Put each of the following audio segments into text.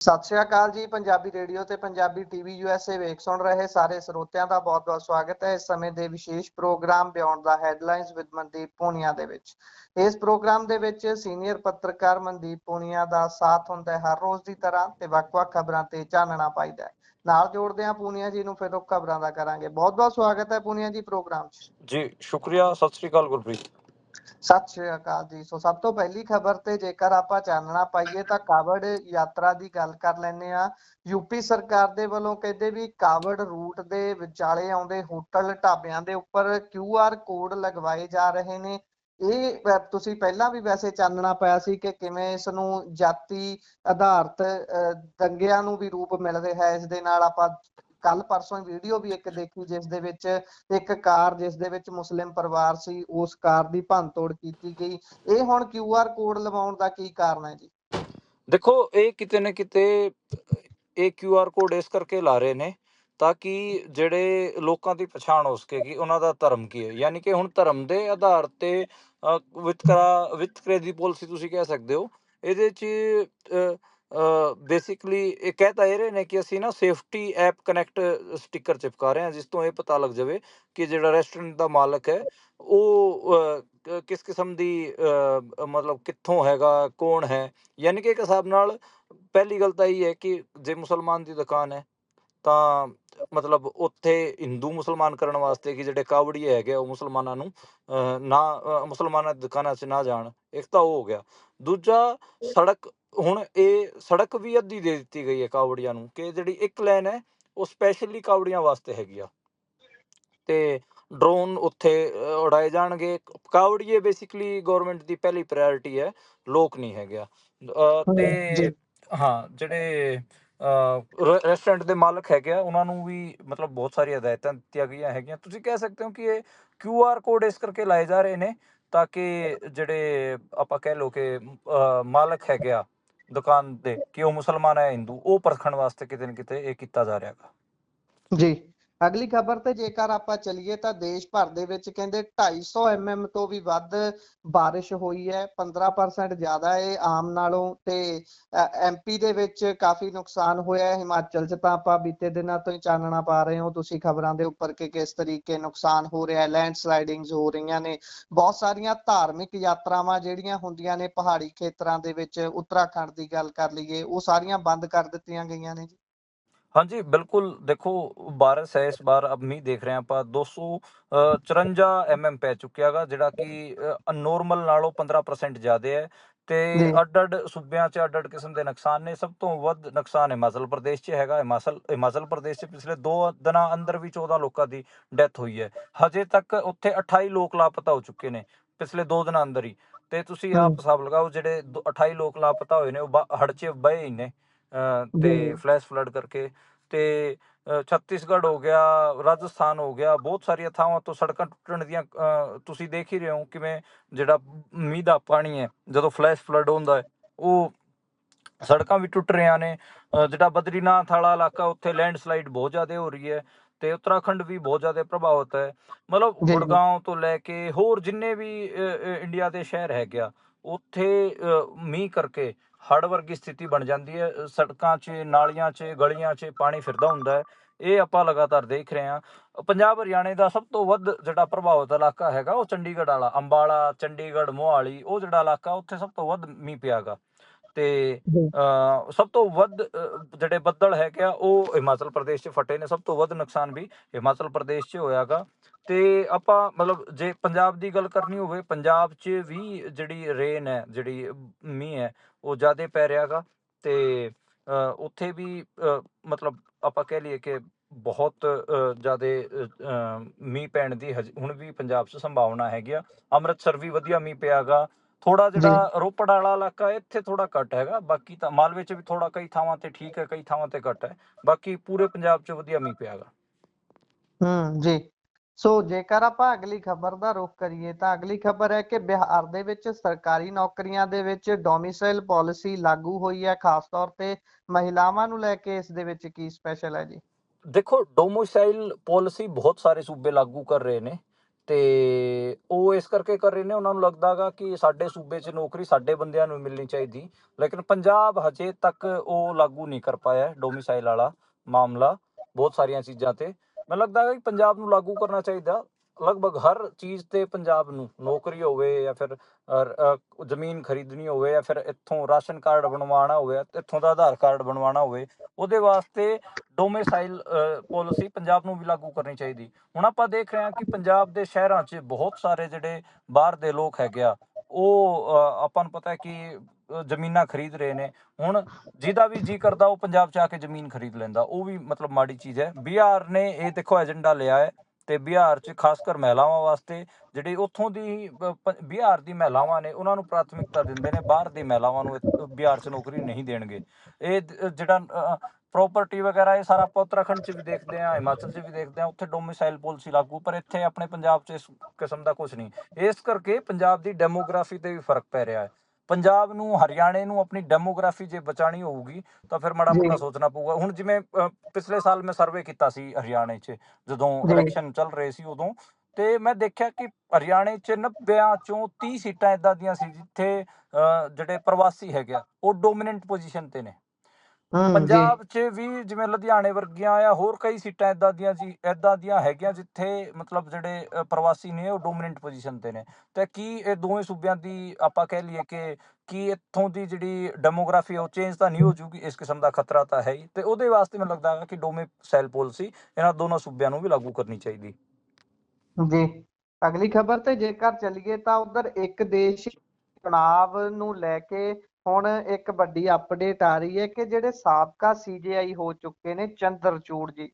ਸਤਿ ਸ਼੍ਰੀ ਅਕਾਲ ਜੀ, ਪੰਜਾਬੀ ਰੇਡੀਓ ਤੇ ਪੰਜਾਬੀ ਟੀਵੀ ਯੂਐਸਏ ਵੇਖ ਸੁਣ ਰਹੇ ਸਾਰੇ ਸਰੋਤਿਆਂ ਦਾ ਬਹੁਤ-ਬਹੁਤ ਸਵਾਗਤ ਹੈ। ਇਸ ਸਮੇਂ ਦੇ ਵਿਸ਼ੇਸ਼ ਪ੍ਰੋਗਰਾਮ ਬਿਯੋਂਡ ਦਾ ਹੈਡਲਾਈਨਸ ਵਿਦ ਮਨਦੀਪ ਪੂਨੀਆ ਦੇ ਵਿੱਚ। ਇਸ ਪ੍ਰੋਗਰਾਮ ਦੇ ਵਿੱਚ ਸੀਨੀਅਰ ਪੱਤਰਕਾਰ ਮਨਦੀਪ ਪੂਨੀਆ ਦਾ ਸਾਥ ਹੁੰਦਾ ਹੈ ਹਰ ਰੋਜ਼ ਦੀ ਤਰ੍ਹਾਂ ਤੇ ਵੱਖ-ਵੱਖ ਖਬਰਾਂ ਤੇ ਚਾਨਣਾ ਪਾਈਦਾ ਹੈ। ਨਾਲ ਜੋੜਦੇ ਹਾਂ ਪੂਨੀਆ ਜੀ ਨੂੰ, ਫਿਰ ਉਹ ਖਬਰਾਂ ਦਾ ਕਰਾਂਗੇ। ਬਹੁਤ-ਬਹੁਤ ਸਵਾਗਤ ਹੈ ਪੂਨੀਆ ਜੀ ਪ੍ਰੋਗਰਾਮ 'ਚ। ਜੀ, ਸ਼ੁਕਰੀਆ। ਸਤਿ ਸ੍ਰੀ ਅਕਾਲ ਗੁਰਪ੍ਰੀਤ। ਸਤਿ ਸ਼੍ਰੀ ਅਕਾਲ ਜੀ। ਸੋ ਸਭ ਤੋਂ ਪਹਿਲੀ ਖਬਰ ਤੇ ਜੇਕਰ ਆਪਾਂ ਚਾਨਣਾ ਪਾਈਏ ਤਾਂ ਕਾਵੜ ਯਾਤਰਾ ਦੀ ਗੱਲ ਕਰ ਲੈਂਦੇ ਆ ਯੂਪੀ ਸਰਕਾਰ ਦੇ ਵੱਲੋਂ ਕਹਿੰਦੇ ਵੀ ਕਾਵੜ ਰੂਟ ਦੇ ਵਿਚਾਲੇ ਆਉਂਦੇ ਹੋਟਲ ਢਾਬਿਆਂ ਦੇ ਉੱਪਰ ਕਿਊ ਆਰ ਕੋਡ ਲਗਵਾਏ ਜਾ ਰਹੇ ਨੇ। ਇਹ ਤੁਸੀਂ ਪਹਿਲਾਂ ਵੀ ਵੈਸੇ ਚਾਨਣਾ ਪਾਇਆ ਸੀ ਕਿ ਕਿਵੇਂ ਇਸ ਨੂੰ ਜਾਤੀ ਆਧਾਰਿਤ ਦੰਗਿਆਂ ਨੂੰ ਵੀ ਰੂਪ ਮਿਲ ਰਿਹਾ ਹੈ। ਇਸ ਦੇ ਨਾਲ ਆਪਾਂ ਕੱਲ ਪਰਸੋਂ ਵੀਡੀਓ ਵੀ ਇੱਕ ਦੇਖੀ ਜਿਸ ਦੇ ਵਿੱਚ ਇੱਕ ਕਾਰ ਜਿਸ ਦੇ ਵਿੱਚ ਮੁਸਲਿਮ ਪਰਿਵਾਰ ਸੀ ਉਸ ਕਾਰ ਦੀ ਭੰਨਤੋੜ ਕੀਤੀ ਗਈ। ਇਹ ਹੁਣ QR ਕੋਡ ਲਵਾਉਣ ਦਾ ਕੀ ਕਾਰਨ ਹੈ ਜੀ? ਦੇਖੋ ਇਹ ਕਿਤੇ ਨਾ ਕਿਤੇ ਇਹ QR ਕੋਡ ਇਸ ਕਰਕੇ ਲਾ ਰਹੇ ਨੇ ਤਾਂ ਕਿ ਜਿਹੜੇ ਲੋਕਾਂ ਦੀ ਪਛਾਣ ਹੋ ਸਕੇ ਕਿ ਉਹਨਾਂ ਦਾ ਧਰਮ ਕੀ ਹੈ। ਯਾਨੀ ਕਿ ਹੁਣ ਧਰਮ ਦੇ ਆਧਾਰ ਤੇ ਅ, ਵਿਤਕਰਾ ਵਿਤਕਰੇ ਦੀ ਪਾਲਿਸੀ ਤੁਸੀਂ ਕਹਿ ਸਕਦੇ ਹੋ। ਇਹਦੇ ਚ ਬੇਸਿਕਲੀ ਇਹ ਕਹਿ ਤਾਂ ਇਹ ਰਹੇ ਨੇ ਕਿ ਅਸੀਂ ਨਾ ਸੇਫਟੀ ਐਪ ਕਨੈਕਟ ਸਟicker ਚਿਪਕਾ ਰਹੇ ਹਾਂ, ਜਿਸ ਤੋਂ ਇਹ ਪਤਾ ਲੱਗ ਜਾਵੇ ਕਿ ਜਿਹੜਾ ਰੈਸਟੋਰੈਂਟ ਦਾ ਮਾਲਕ ਹੈ, ਉਹ ਕਿਸ ਕਿਸਮ ਦੀ ਮਤਲਬ ਕਿੱਥੋਂ ਹੈਗਾ, ਕੌਣ ਹੈ? ਯਾਨੀ ਕਿ ਇੱਕ ਹਿਸਾਬ ਨਾਲ ਪਹਿਲੀ ਗੱਲ ਤਾਂ ਇਹ ਹੈ ਕਿ ਜੇ ਮੁਸਲਮਾਨ ਦੀ ਦੁਕਾਨ ਹੈ, ਤਾਂ ਮਤਲਬ ਉੱਥੇ ਹਿੰਦੂ ਮੁਸਲਮਾਨ ਕਰਨ ਵਾਸਤੇ ਕਿ ਜਿਹੜੇ ਕਾਵੜੀਏ ਹੈਗੇ ਉਹ ਮੁਸਲਮਾਨਾਂ ਨੂੰ ਨਾ ਮੁਸਲਮਾਨਾਂ ਦੀ ਦੁਕਾਨਾਂ 'ਚ ਨਾ ਜਾਣ ਇੱਕ ਤਾਂ ਉਹ ਹੋ ਗਿਆ। ਦੂਜਾ ਸੜਕ ਹੁਣ ਇਹ ਸੜਕ ਵੀ ਅੱਧੀ ਦੇ ਦਿੱਤੀ ਗਈ ਹੈ ਕਾਵੜੀਆਂ ਨੂੰ ਕਿ ਜਿਹੜੀ ਇੱਕ ਲਾਈਨ ਹੈ ਉਹ ਸਪੈਸ਼ਲੀ ਕਾਵੜੀਆਂ ਵਾਸਤੇ ਹੈਗੀ ਆ। ਤੇ ਡਰੋਨ ਉੱਥੇ ਉਡਾਏ ਜਾਣਗੇ। ਕਾਵੜੀਏ ਬੇਸਿਕਲੀ ਗਵਰਨਮੈਂਟ ਦੀ ਪਹਿਲੀ ਪ੍ਰਾਇੋਰਟੀ ਹੈ ਲੋਕ ਨਹੀਂ ਹੈਗੇ ਤੇ। ਹਾਂ ਜਿਹੜੇ ਰੈਸਟੋਰੈਂਟ ਦੇ ਮਾਲਕ ਹੈਗੇ ਆ, ਉਹਨਾਂ ਨੂੰ ਵੀ ਮਤਲਬ ਬਹੁਤ ਸਾਰੀਆਂ ਹਦਾਇਤਾਂ ਦਿੱਤੀਆਂ ਗਈਆਂ ਹੈਗੀਆਂ। ਤੁਸੀਂ ਕਹਿ ਸਕਦੇ ਹੋ ਕਿ ਇਹ QR ਕੋਡ ਇਸ ਕਰਕੇ ਲਾਏ ਜਾ ਰਹੇ ਨੇ ਤਾਂ ਕਿ ਜਿਹੜੇ ਆਪਾਂ ਕਹਿ ਲੋ ਕਿ ਮਾਲਕ ਹੈਗੇ ਆ ਦੁਕਾਨ ਦੇ, ਕਿ ਉਹ ਮੁਸਲਮਾਨ ਹੈ, ਹਿੰਦੂ, ਉਹ ਪਰਖਣ ਵਾਸਤੇ ਕਿਤੇ ਨਾ ਕਿਤੇ ਇਹ ਕੀਤਾ ਜਾ ਰਿਹਾ ਹੈਗਾ। ਜੀ। ਅਗਲੀ ਖਬਰ ਤੇ ਜੇਕਰ ਆਪਾਂ ਚੱਲੀਏ ਤਾਂ ਦੇਸ਼ ਭਰ ਦੇ ਵਿੱਚ ਕਹਿੰਦੇ 250 mm ਤੋਂ ਵੀ ਵੱਧ ਬਾਰਿਸ਼ ਹੋਈ ਹੈ 15% ਜ਼ਿਆਦਾ ਹੈ, ਆਮ ਨਾਲੋਂ ਤੇ ਐਮਪੀ ਦੇ ਵਿੱਚ ਕਾਫੀ ਨੁਕਸਾਨ ਹੋਇਆ ਹੈ। ਹਿਮਾਚਲ 'ਚ ਤਾਂ ਆਪਾਂ ਬੀਤੇ ਦਿਨਾਂ ਤੋਂ ਹੀ ਚਾਨਣਾ ਪਾ ਰਹੇ ਹੋ। ਤੁਸੀਂ ਖਬਰਾਂ ਦੇ ਉੱਪਰ ਕਿ ਕਿਸ ਤਰੀਕੇ ਨੁਕਸਾਨ ਹੋ ਰਿਹਾ ਹੈ ਲੈਂਡਸਲਾਈਡਿੰਗਸ ਹੋ ਰਹੀਆਂ ਨੇ, ਬਹੁਤ ਸਾਰੀਆਂ ਧਾਰਮਿਕ ਯਾਤਰਾਵਾਂ ਜਿਹੜੀਆਂ ਹੁੰਦੀਆਂ ਨੇ ਪਹਾੜੀ ਖੇਤਰਾਂ ਦੇ ਵਿੱਚ, ਉੱਤਰਾਖੰਡ ਦੀ ਗੱਲ ਕਰ ਲਈਏ, ਉਹ ਸਾਰੀਆਂ ਬੰਦ ਕਰ ਦਿੱਤੀਆਂ ਗਈਆਂ ਨੇ ਜੀ। ਹਾਂਜੀ ਬਿਲਕੁਲ। ਦੇਖੋ ਬਾਰਿਸ਼ ਹੈ ਇਸ ਬਾਰ ਅਬ ਮੀਂਹ ਦੇਖ ਰਹੇ ਹਾਂ ਆਪਾਂ। 254 ਐਮਐਮ ਪੈ ਚੁੱਕਿਆਗਾ ਜਿਹੜਾ ਕਿ ਨੋਰਮਲ ਨਾਲੋਂ 15% ਜ਼ਿਆਦਾ ਹੈ। ਤੇ ਜੀ। ਅੱਡ-ਅੱਡ ਸੂਬਿਆਂ 'ਚ ਅੱਡ-ਅੱਡ ਕਿਸਮ ਦੇ ਨੁਕਸਾਨ ਨੇ। ਸਭ ਤੋਂ ਵੱਧ ਨੁਕਸਾਨ ਹਿਮਾਚਲ ਪ੍ਰਦੇਸ਼ 'ਚ ਹੈਗਾ। ਹਿਮਾਚਲ ਹਿਮਾਚਲ ਪ੍ਰਦੇਸ਼ 'ਚ ਪਿਛਲੇ 2 ਦਿਨਾਂ ਅੰਦਰ ਵੀ 14 ਲੋਕਾਂ ਦੀ ਡੈਥ ਹੋਈ ਹੈ। ਹਜੇ ਤੱਕ ਉੱਥੇ 28 ਲੋਕ ਲਾਪਤਾ ਹੋ ਚੁੱਕੇ ਨੇ ਪਿਛਲੇ 2 ਦਿਨਾਂ ਅੰਦਰ ਹੀ। ਤੇ ਤੁਸੀਂ ਆਪ। ਹਿਸਾਬ ਲਗਾਓ ਜਿਹੜੇ ਦੋ- 28 ਲੋਕ ਲਾਪਤਾ ਹੋਏ ਨੇ ਉਹ ਬਾ- ਹੜ੍ਹ 'ਚ ਬਹੇ ਹੀ ਨੇ। ਤੇ। ਫਲੈਸ਼ ਫਲੱਡ ਕਰਕੇ ਤੇ ਛੱਤੀਸਗੜ੍ਹ ਹੋ ਗਿਆ ਰਾਜਸਥਾਨ ਹੋ ਗਿਆ ਬਹੁਤ ਸਾਰੀਆਂ ਥਾਵਾਂ ਤੋਂ ਸੜਕਾਂ ਟੁੱਟਣ ਦੀਆਂ ਤੁਸੀਂ ਦੇਖ ਹੀ ਰਹੇ ਹੋ ਕਿਵੇਂ ਜਿਹੜਾ ਮੀਂਹ ਦਾ ਪਾਣੀ ਹੈ ਜਦੋਂ ਫਲੈਸ਼ ਫਲੱਡ ਹੁੰਦਾ ਹੈ ਉਹ ਸੜਕਾਂ ਵੀ ਟੁੱਟ ਰਹੀਆਂ ਨੇ ਜਿਹੜਾ ਬਦਰੀਨਾਥ ਵਾਲਾ ਇਲਾਕਾ ਉੱਥੇ ਲੈਂਡਸਲਾਈਡ ਬਹੁਤ ਜ਼ਿਆਦਾ ਹੋ ਰਹੀ ਹੈ ਤੇ ਉੱਤਰਾਖੰਡ ਵੀ ਬਹੁਤ ਜ਼ਿਆਦਾ ਪ੍ਰਭਾਵਿਤ ਹੈ ਮਤਲਬ। ਗੁੜਗਾਉਂ ਤੋਂ ਲੈ ਕੇ ਹੋਰ ਜਿੰਨੇ ਵੀ ਇੰਡੀਆ ਦੇ ਸ਼ਹਿਰ ਹੈਗੇ ਆ ਉੱਥੇ ਮੀਂਹ ਕਰਕੇ ਹੜ੍ਹ ਵਰਗੀ ਸਥਿਤੀ ਬਣ ਜਾਂਦੀ ਹੈ ਸੜਕਾਂ 'ਚ, ਨਾਲੀਆਂ 'ਚ, ਗਲੀਆਂ 'ਚ ਪਾਣੀ ਫਿਰਦਾ ਹੁੰਦਾ ਹੈ। ਇਹ ਆਪਾਂ ਲਗਾਤਾਰ ਦੇਖ ਰਹੇ ਹਾਂ। ਪੰਜਾਬ ਹਰਿਆਣੇ ਦਾ ਸਭ ਤੋਂ ਵੱਧ ਜਿਹੜਾ ਪ੍ਰਭਾਵਿਤ ਇਲਾਕਾ ਹੈਗਾ ਉਹ ਚੰਡੀਗੜ੍ਹ ਵਾਲਾ, ਅੰਬਾਲਾ, ਚੰਡੀਗੜ੍ਹ, ਮੋਹਾਲੀ, ਉਹ ਜਿਹੜਾ ਇਲਾਕਾ ਉੱਥੇ ਸਭ ਤੋਂ ਵੱਧ ਮੀਂਹ ਪਿਆਗਾ। ਤੇ ਸਭ ਤੋਂ ਵੱਧ ਜਿਹੜੇ ਬੱਦਲ ਹੈਗੇ ਆ ਉਹ ਹਿਮਾਚਲ ਪ੍ਰਦੇਸ਼ 'ਚ ਫਟੇ ਨੇ। ਸਭ ਤੋਂ ਵੱਧ ਨੁਕਸਾਨ ਵੀ ਹਿਮਾਚਲ ਪ੍ਰਦੇਸ਼ 'ਚ ਹੋਇਆਗਾ ਤੇ ਆਪਾਂ ਮਤਲਬ ਜੇ ਪੰਜਾਬ ਦੀ ਗੱਲ ਕਰਨੀ ਹੋਵੇ ਪੰਜਾਬ 'ਚ ਵੀ ਜਿਹੜੀ ਰੇਨ ਹੈ ਜਿਹੜੀ ਮੀਂਹ ਹੈ ਉਹ ਜ਼ਿਆਦਾ ਪੈ ਰਿਹਾਗਾ ਤੇ ਉੱਥੇ ਵੀ ਮਤਲਬ ਆਪਾਂ ਕਹਿ ਲਈਏ ਕਿ ਬਹੁਤ ਜ਼ਿਆਦਾ ਮੀਂਹ ਪੈਣ ਦੀ ਹੁਣ ਵੀ ਪੰਜਾਬ 'ਚ ਸੰਭਾਵਨਾ ਹੈਗੀ ਆ। ਅੰਮ੍ਰਿਤਸਰ ਵੀ ਵਧੀਆ ਮੀਂਹ ਪਿਆਗਾ ਥੋੜਾ ਜਿਹੜਾ ਰੋਪੜ ਵਾਲਾ ਇਲਾਕਾ ਇੱਥੇ ਥੋੜਾ ਘੱਟ ਹੈਗਾ। ਬਾਕੀ ਤਾਂ ਮਾਲਵੇ 'ਚ ਵੀ ਥੋੜਾ ਕਈ ਥਾਵਾਂ ਤੇ ਠੀਕ ਹੈ ਕਈ ਥਾਵਾਂ ਤੇ ਘੱਟ ਹੈ। ਬਾਕੀ ਪੂਰੇ ਪੰਜਾਬ 'ਚ ਵਧੀਆ ਮੀਂਹ ਪਿਆਗਾ ਹੂੰ ਜੀ। ਸੋ ਜੇਕਰ ਆਪਾਂ ਅਗਲੀ ਖਬਰ ਦਾ ਰੁਖ ਕਰੀਏ ਤਾਂ ਅਗਲੀ ਖਬਰ ਹੈ ਕਿ ਬਿਹਾਰ ਦੇ ਵਿੱਚ ਸਰਕਾਰੀ ਨੌਕਰੀਆਂ ਦੇ ਵਿੱਚ ਡੋਮਿਸਾਈਲ ਪਾਲਿਸੀ ਲਾਗੂ ਹੋਈ ਹੈ। ਖਾਸ ਤੌਰ ਤੇ ਮਹਿਲਾਵਾਂ ਨੂੰ ਲੈ ਕੇ ਇਸ ਦੇ ਵਿੱਚ ਕੀ ਸਪੈਸ਼ਲ ਹੈ ਜੀ? ਦੇਖੋ ਡੋਮੋਸਾਈਲ ਪਾਲਿਸੀ ਬਹੁਤ ਸਾਰੇ ਸੂਬੇ ਲਾਗੂ ਕਰ ਰਹੇ ਨੇ। ਤੇ ਉਹ ਇਸ ਕਰਕੇ ਕਰ ਰਹੇ ਨੇ, ਉਹਨਾਂ ਨੂੰ ਲੱਗਦਾਗਾ ਕਿ ਸਾਡੇ ਸੂਬੇ 'ਚ ਨੌਕਰੀ ਸਾਡੇ ਬੰਦਿਆਂ ਨੂੰ ਮਿਲਣੀ ਚਾਹੀਦੀ। ਲੇਕਿਨ ਪੰਜਾਬ ਹਜੇ ਤੱਕ ਉਹ ਲਾਗੂ ਨਹੀਂ ਕਰ ਪਾਇਆ ਡੋਮਿਸਾਈਲ ਵਾਲਾ ਮਾਮਲਾ ਬਹੁਤ ਸਾਰੀਆਂ ਚੀਜ਼ਾਂ ਤੇ। ਮੈਨੂੰ ਲੱਗਦਾ ਹੈ ਕਿ ਪੰਜਾਬ ਨੂੰ ਲਾਗੂ ਕਰਨਾ ਚਾਹੀਦਾ। ਲਗਭਗ ਹਰ ਚੀਜ਼ ਤੇ ਪੰਜਾਬ ਨੂੰ ਨੌਕਰੀ ਹੋਵੇ ਜਾਂ ਫਿਰ ਜ਼ਮੀਨ ਖਰੀਦਣੀ ਹੋਵੇ ਜਾਂ ਫਿਰ ਇੱਥੋਂ ਰਾਸ਼ਨ ਕਾਰਡ ਬਣਵਾਉਣਾ ਹੋਵੇ, ਇੱਥੋਂ ਦਾ ਆਧਾਰ ਕਾਰਡ ਬਣਵਾਉਣਾ ਹੋਵੇ, ਉਹਦੇ ਵਾਸਤੇ ਡੋਮਿਸਾਈਲ ਪਾਲਿਸੀ ਪੰਜਾਬ ਨੂੰ ਵੀ ਲਾਗੂ ਕਰਨੀ ਚਾਹੀਦੀ। ਹੁਣ ਆਪਾਂ ਦੇਖ ਰਹੇ ਹਾਂ ਕਿ ਪੰਜਾਬ ਦੇ ਸ਼ਹਿਰਾਂ 'ਚ ਬਹੁਤ ਸਾਰੇ ਜਿਹੜੇ ਬਾਹਰ ਦੇ ਲੋਕ ਹੈਗੇ ਆ, ਉਹ ਆਪਾਂ ਨੂੰ ਪਤਾ ਹੈ ਕਿ ਜ਼ਮੀਨਾਂ ਖਰੀਦ ਰਹੇ ਨੇ। ਹੁਣ ਜਿਹਦਾ ਵੀ ਜੀ ਕਰਦਾ ਉਹ ਪੰਜਾਬ 'ਚ ਆ ਕੇ ਜ਼ਮੀਨ ਖਰੀਦ ਲੈਂਦਾ, ਉਹ ਵੀ ਮਤਲਬ ਮਾੜੀ ਚੀਜ਼ ਹੈ। ਬਿਹਾਰ ਨੇ ਇਹ ਦੇਖੋ ਏਜੰਡਾ ਲਿਆ ਹੈ। ਤੇ ਬਿਹਾਰ 'ਚ ਖਾਸ ਕਰ ਮਹਿਲਾਵਾਂ ਵਾਸਤੇ ਜਿਹੜੀ ਉੱਥੋਂ ਦੀ ਪ- ਬਿਹਾਰ ਦੀ ਮਹਿਲਾਵਾਂ ਨੇ, ਉਹਨਾਂ ਨੂੰ ਪ੍ਰਾਥਮਿਕਤਾ ਦਿੰਦੇ ਨੇ, ਬਾਹਰ ਦੀ ਮਹਿਲਾਵਾਂ ਨੂੰ ਇੱਥੇ ਬਿਹਾਰ 'ਚ ਨੌਕਰੀ ਨਹੀਂ ਦੇਣਗੇ। ਇਹ ਦ- ਜਿਹੜਾ ਪ੍ਰਾਪਰਟੀ ਵਗੈਰਾ, ਇਹ ਸਾਰਾ ਆਪਾਂ ਉੱਤਰਾਖੰਡ 'ਚ ਵੀ ਦੇਖਦੇ ਆ, ਹਿਮਾਚਲ 'ਚ ਵੀ ਦੇਖਦੇ ਆ, ਉੱਥੇ ਡੋਮਿਸਾਈਲ ਪਾਲਿਸੀ ਲਾਗੂ, ਪਰ ਇੱਥੇ ਆਪਣੇ ਪੰਜਾਬ 'ਚ ਇਸ ਕਿਸਮ ਦਾ ਕੁਝ ਨਹੀਂ। ਇਸ ਕਰਕੇ ਪੰਜਾਬ ਦੀ ਡੈਮੋਗ੍ਰਾਫੀ ਤੇ ਵੀ ਫ਼ਰਕ ਪੈ ਰਿਹਾ ਹੈ। ਪੰਜਾਬ ਨੂੰ ਹਰਿਆਣੇ ਨੂੰ ਆਪਣੀ ਡੈਮੋਗ੍ਰਾਫੀ ਜੇ ਬਚਾਣੀ ਹੋਊਗੀ ਤਾਂ ਫਿਰ ਮਾੜਾ। ਮੋਟਾ ਸੋਚਣਾ ਪਊਗਾ ਹੁਣ ਜਿਵੇਂ ਪਿਛਲੇ ਸਾਲ ਮੈਂ ਸਰਵੇ ਕੀਤਾ ਸੀ ਹਰਿਆਣੇ 'ਚ ਜਦੋਂ। ਇਲੈਕਸ਼ਨ ਚੱਲ ਰਹੇ ਸੀ ਉਦੋਂ ਤੇ ਮੈਂ ਦੇਖਿਆ ਕਿ ਹਰਿਆਣੇ 'ਚ 90 ਚੋਂ 30 ਸੀਟਾਂ ਇਦਾਂ ਦੀਆਂ ਸੀ ਜਿੱਥੇ ਜਿਹੜੇ ਪ੍ਰਵਾਸੀ ਹੈਗੇ ਆ ਉਹ ਡੋਮੀਨੈਂਟ ਪੋਜੀਸ਼ਨ ਤੇ ਨੇ ਪੰਜਾਬ 'ਚ ਵੀ ਜਿਵੇਂ ਲੁਧਿਆਣੇ ਵਰਗੀਆਂ ਆ ਹੋਰ ਕਈ ਸੀਟਾਂ ਇਦਾਂ ਦੀਆਂ ਜੀ ਇਦਾਂ ਦੀਆਂ ਹੈਗੀਆਂ ਜਿੱਥੇ ਮਤਲਬ ਜਿਹੜੇ ਅ, ਪ੍ਰਵਾਸੀ ਨੇ ਉਹ ਡੋਮੀਨੈਂਟ ਪੋਜੀਸ਼ਨ ਤੇ ਨੇ। ਤੇ ਕੀ ਇਹ ਦੋਵੇਂ ਸੂਬਿਆਂ ਦੀ ਆਪਾਂ ਕਹਿ ਲਈਏ ਕਿ ਕੀ ਇੱਥੋਂ ਦੀ ਜਿਹੜੀ ਡੈਮੋਗ੍ਰਾਫੀ ਉਹ ਚੇਂਜ ਤਾਂ ਨਹੀਂ ਹੋ ਜੂਗੀ ਇਸ ਕਿਸਮ ਦਾ ਖਤਰਾ ਤਾਂ ਹੈ ਹੀ। ਤੇ ਉਹਦੇ ਵਾਸਤੇ ਮੈਨੂੰ ਲੱਗਦਾ ਹੈ ਕਿ ਡੋਮੇ ਸੈਲ ਪਾਲਿਸੀ ਇਹਨਾਂ ਦੋਨੋਂ ਸੂਬਿਆਂ ਨੂੰ ਵੀ ਲਾਗੂ ਕਰਨੀ ਚਾਹੀਦੀ। ਜੀ। ਅਗਲੀ ਖਬਰ ਤੇ ਜੇਕਰ ਚੱਲੀਏ ਤਾਂ ਉਧਰ ਇੱਕ ਦੇਸ਼ ਚੁਣਾਵ ਨੂੰ ਲੈ ਕੇ ਹੁਣ ਇੱਕ ਵੱਡੀ ਅਪਡੇਟ ਆ ਰਹੀ ਹੈ ਕਿ ਜਿਹੜੇ ਸਾਬਕਾ ਸੀਜੇਆਈ ਹੋ ਚੁੱਕੇ ਨੇ ਚੰਦਰਚੂੜ ਜੀ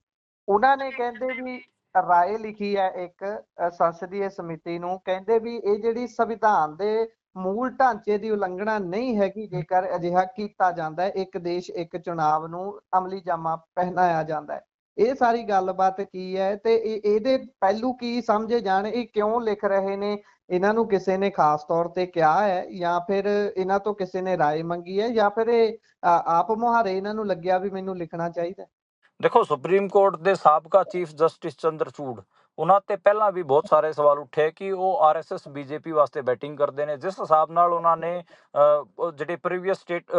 ਉਹਨਾਂ ਨੇ ਕਹਿੰਦੇ ਵੀ ਰਾਏ ਲਿਖੀ ਹੈ ਇੱਕ ਅ, ਸਮਿਤੀ ਨੂੰ ਕਹਿੰਦੇ ਵੀ ਇਹ ਜਿਹੜੀ ਸੰਵਿਧਾਨ ਦੇ ਮੂਲ ਢਾਂਚੇ ਦੀ ਉਲੰਘਣਾ ਨਹੀਂ ਹੈਗੀ ਜੇਕਰ ਅਜਿਹਾ ਕੀਤਾ ਜਾਂਦਾ ਹੈ ਇੱਕ ਦੇਸ਼ ਇੱਕ ਚੁਣਾਵ ਨੂੰ ਅਮਲੀ ਜਾਮਾ ਪਹਿਨਾਇਆ ਜਾਂਦਾ ਹੈ। ਇਹ ਸਾਰੀ ਗੱਲਬਾਤ ਕੀ ਹੈ ਤੇ ਇਹ- ਇਹਦੇ ਪਹਿਲੂ ਕੀ ਸਮਝੇ ਜਾਣ ਇਹ ਕਿਉਂ ਲਿਖ ਰਹੇ ਨੇ? ਇਹਨਾਂ ਨੂੰ ਕਿਸੇ ਨੇ ਖਾਸ ਤੌਰ ਤੇ ਕਿਹਾ ਹੈ ਜਾਂ ਫਿਰ ਇਹਨਾਂ ਤੋਂ ਕਿਸੇ ਨੇ رائے ਮੰਗੀ ਹੈ ਜਾਂ ਫਿਰ ਇਹ ਆ- ਆਪ ਮੁਹਾਰੇ ਇਹਨਾਂ ਨੂੰ ਲੱਗਿਆ ਵੀ ਮੈਨੂੰ ਲਿਖਣਾ ਚਾਹੀਦਾ ਹੈ? ਦੇਖੋ ਸੁਪਰੀਮ ਕੋਰਟ ਦੇ ਸਾਬਕਾ ਚੀਫ ਜਸਟਿਸ ਚੰਦਰਚੂੜ ਉਹਨਾਂ ਤੇ ਪਹਿਲਾਂ ਵੀ ਬਹੁਤ ਸਾਰੇ ਸਵਾਲ ਉੱਠੇ ਕਿ ਉਹ ਆਰਐਸਐਸ ਬੀਜੇਪੀ ਵਾਸਤੇ ਬੈਟਿੰਗ ਕਰਦੇ ਨੇ ਜਿਸ ਹਿਸਾਬ ਨਾਲ ਉਹਨਾਂ ਨੇ ਅਹ, ਉਹ ਜਿਹੜੇ ਪ੍ਰੀਵੀਅਸ ਸਟੇਟ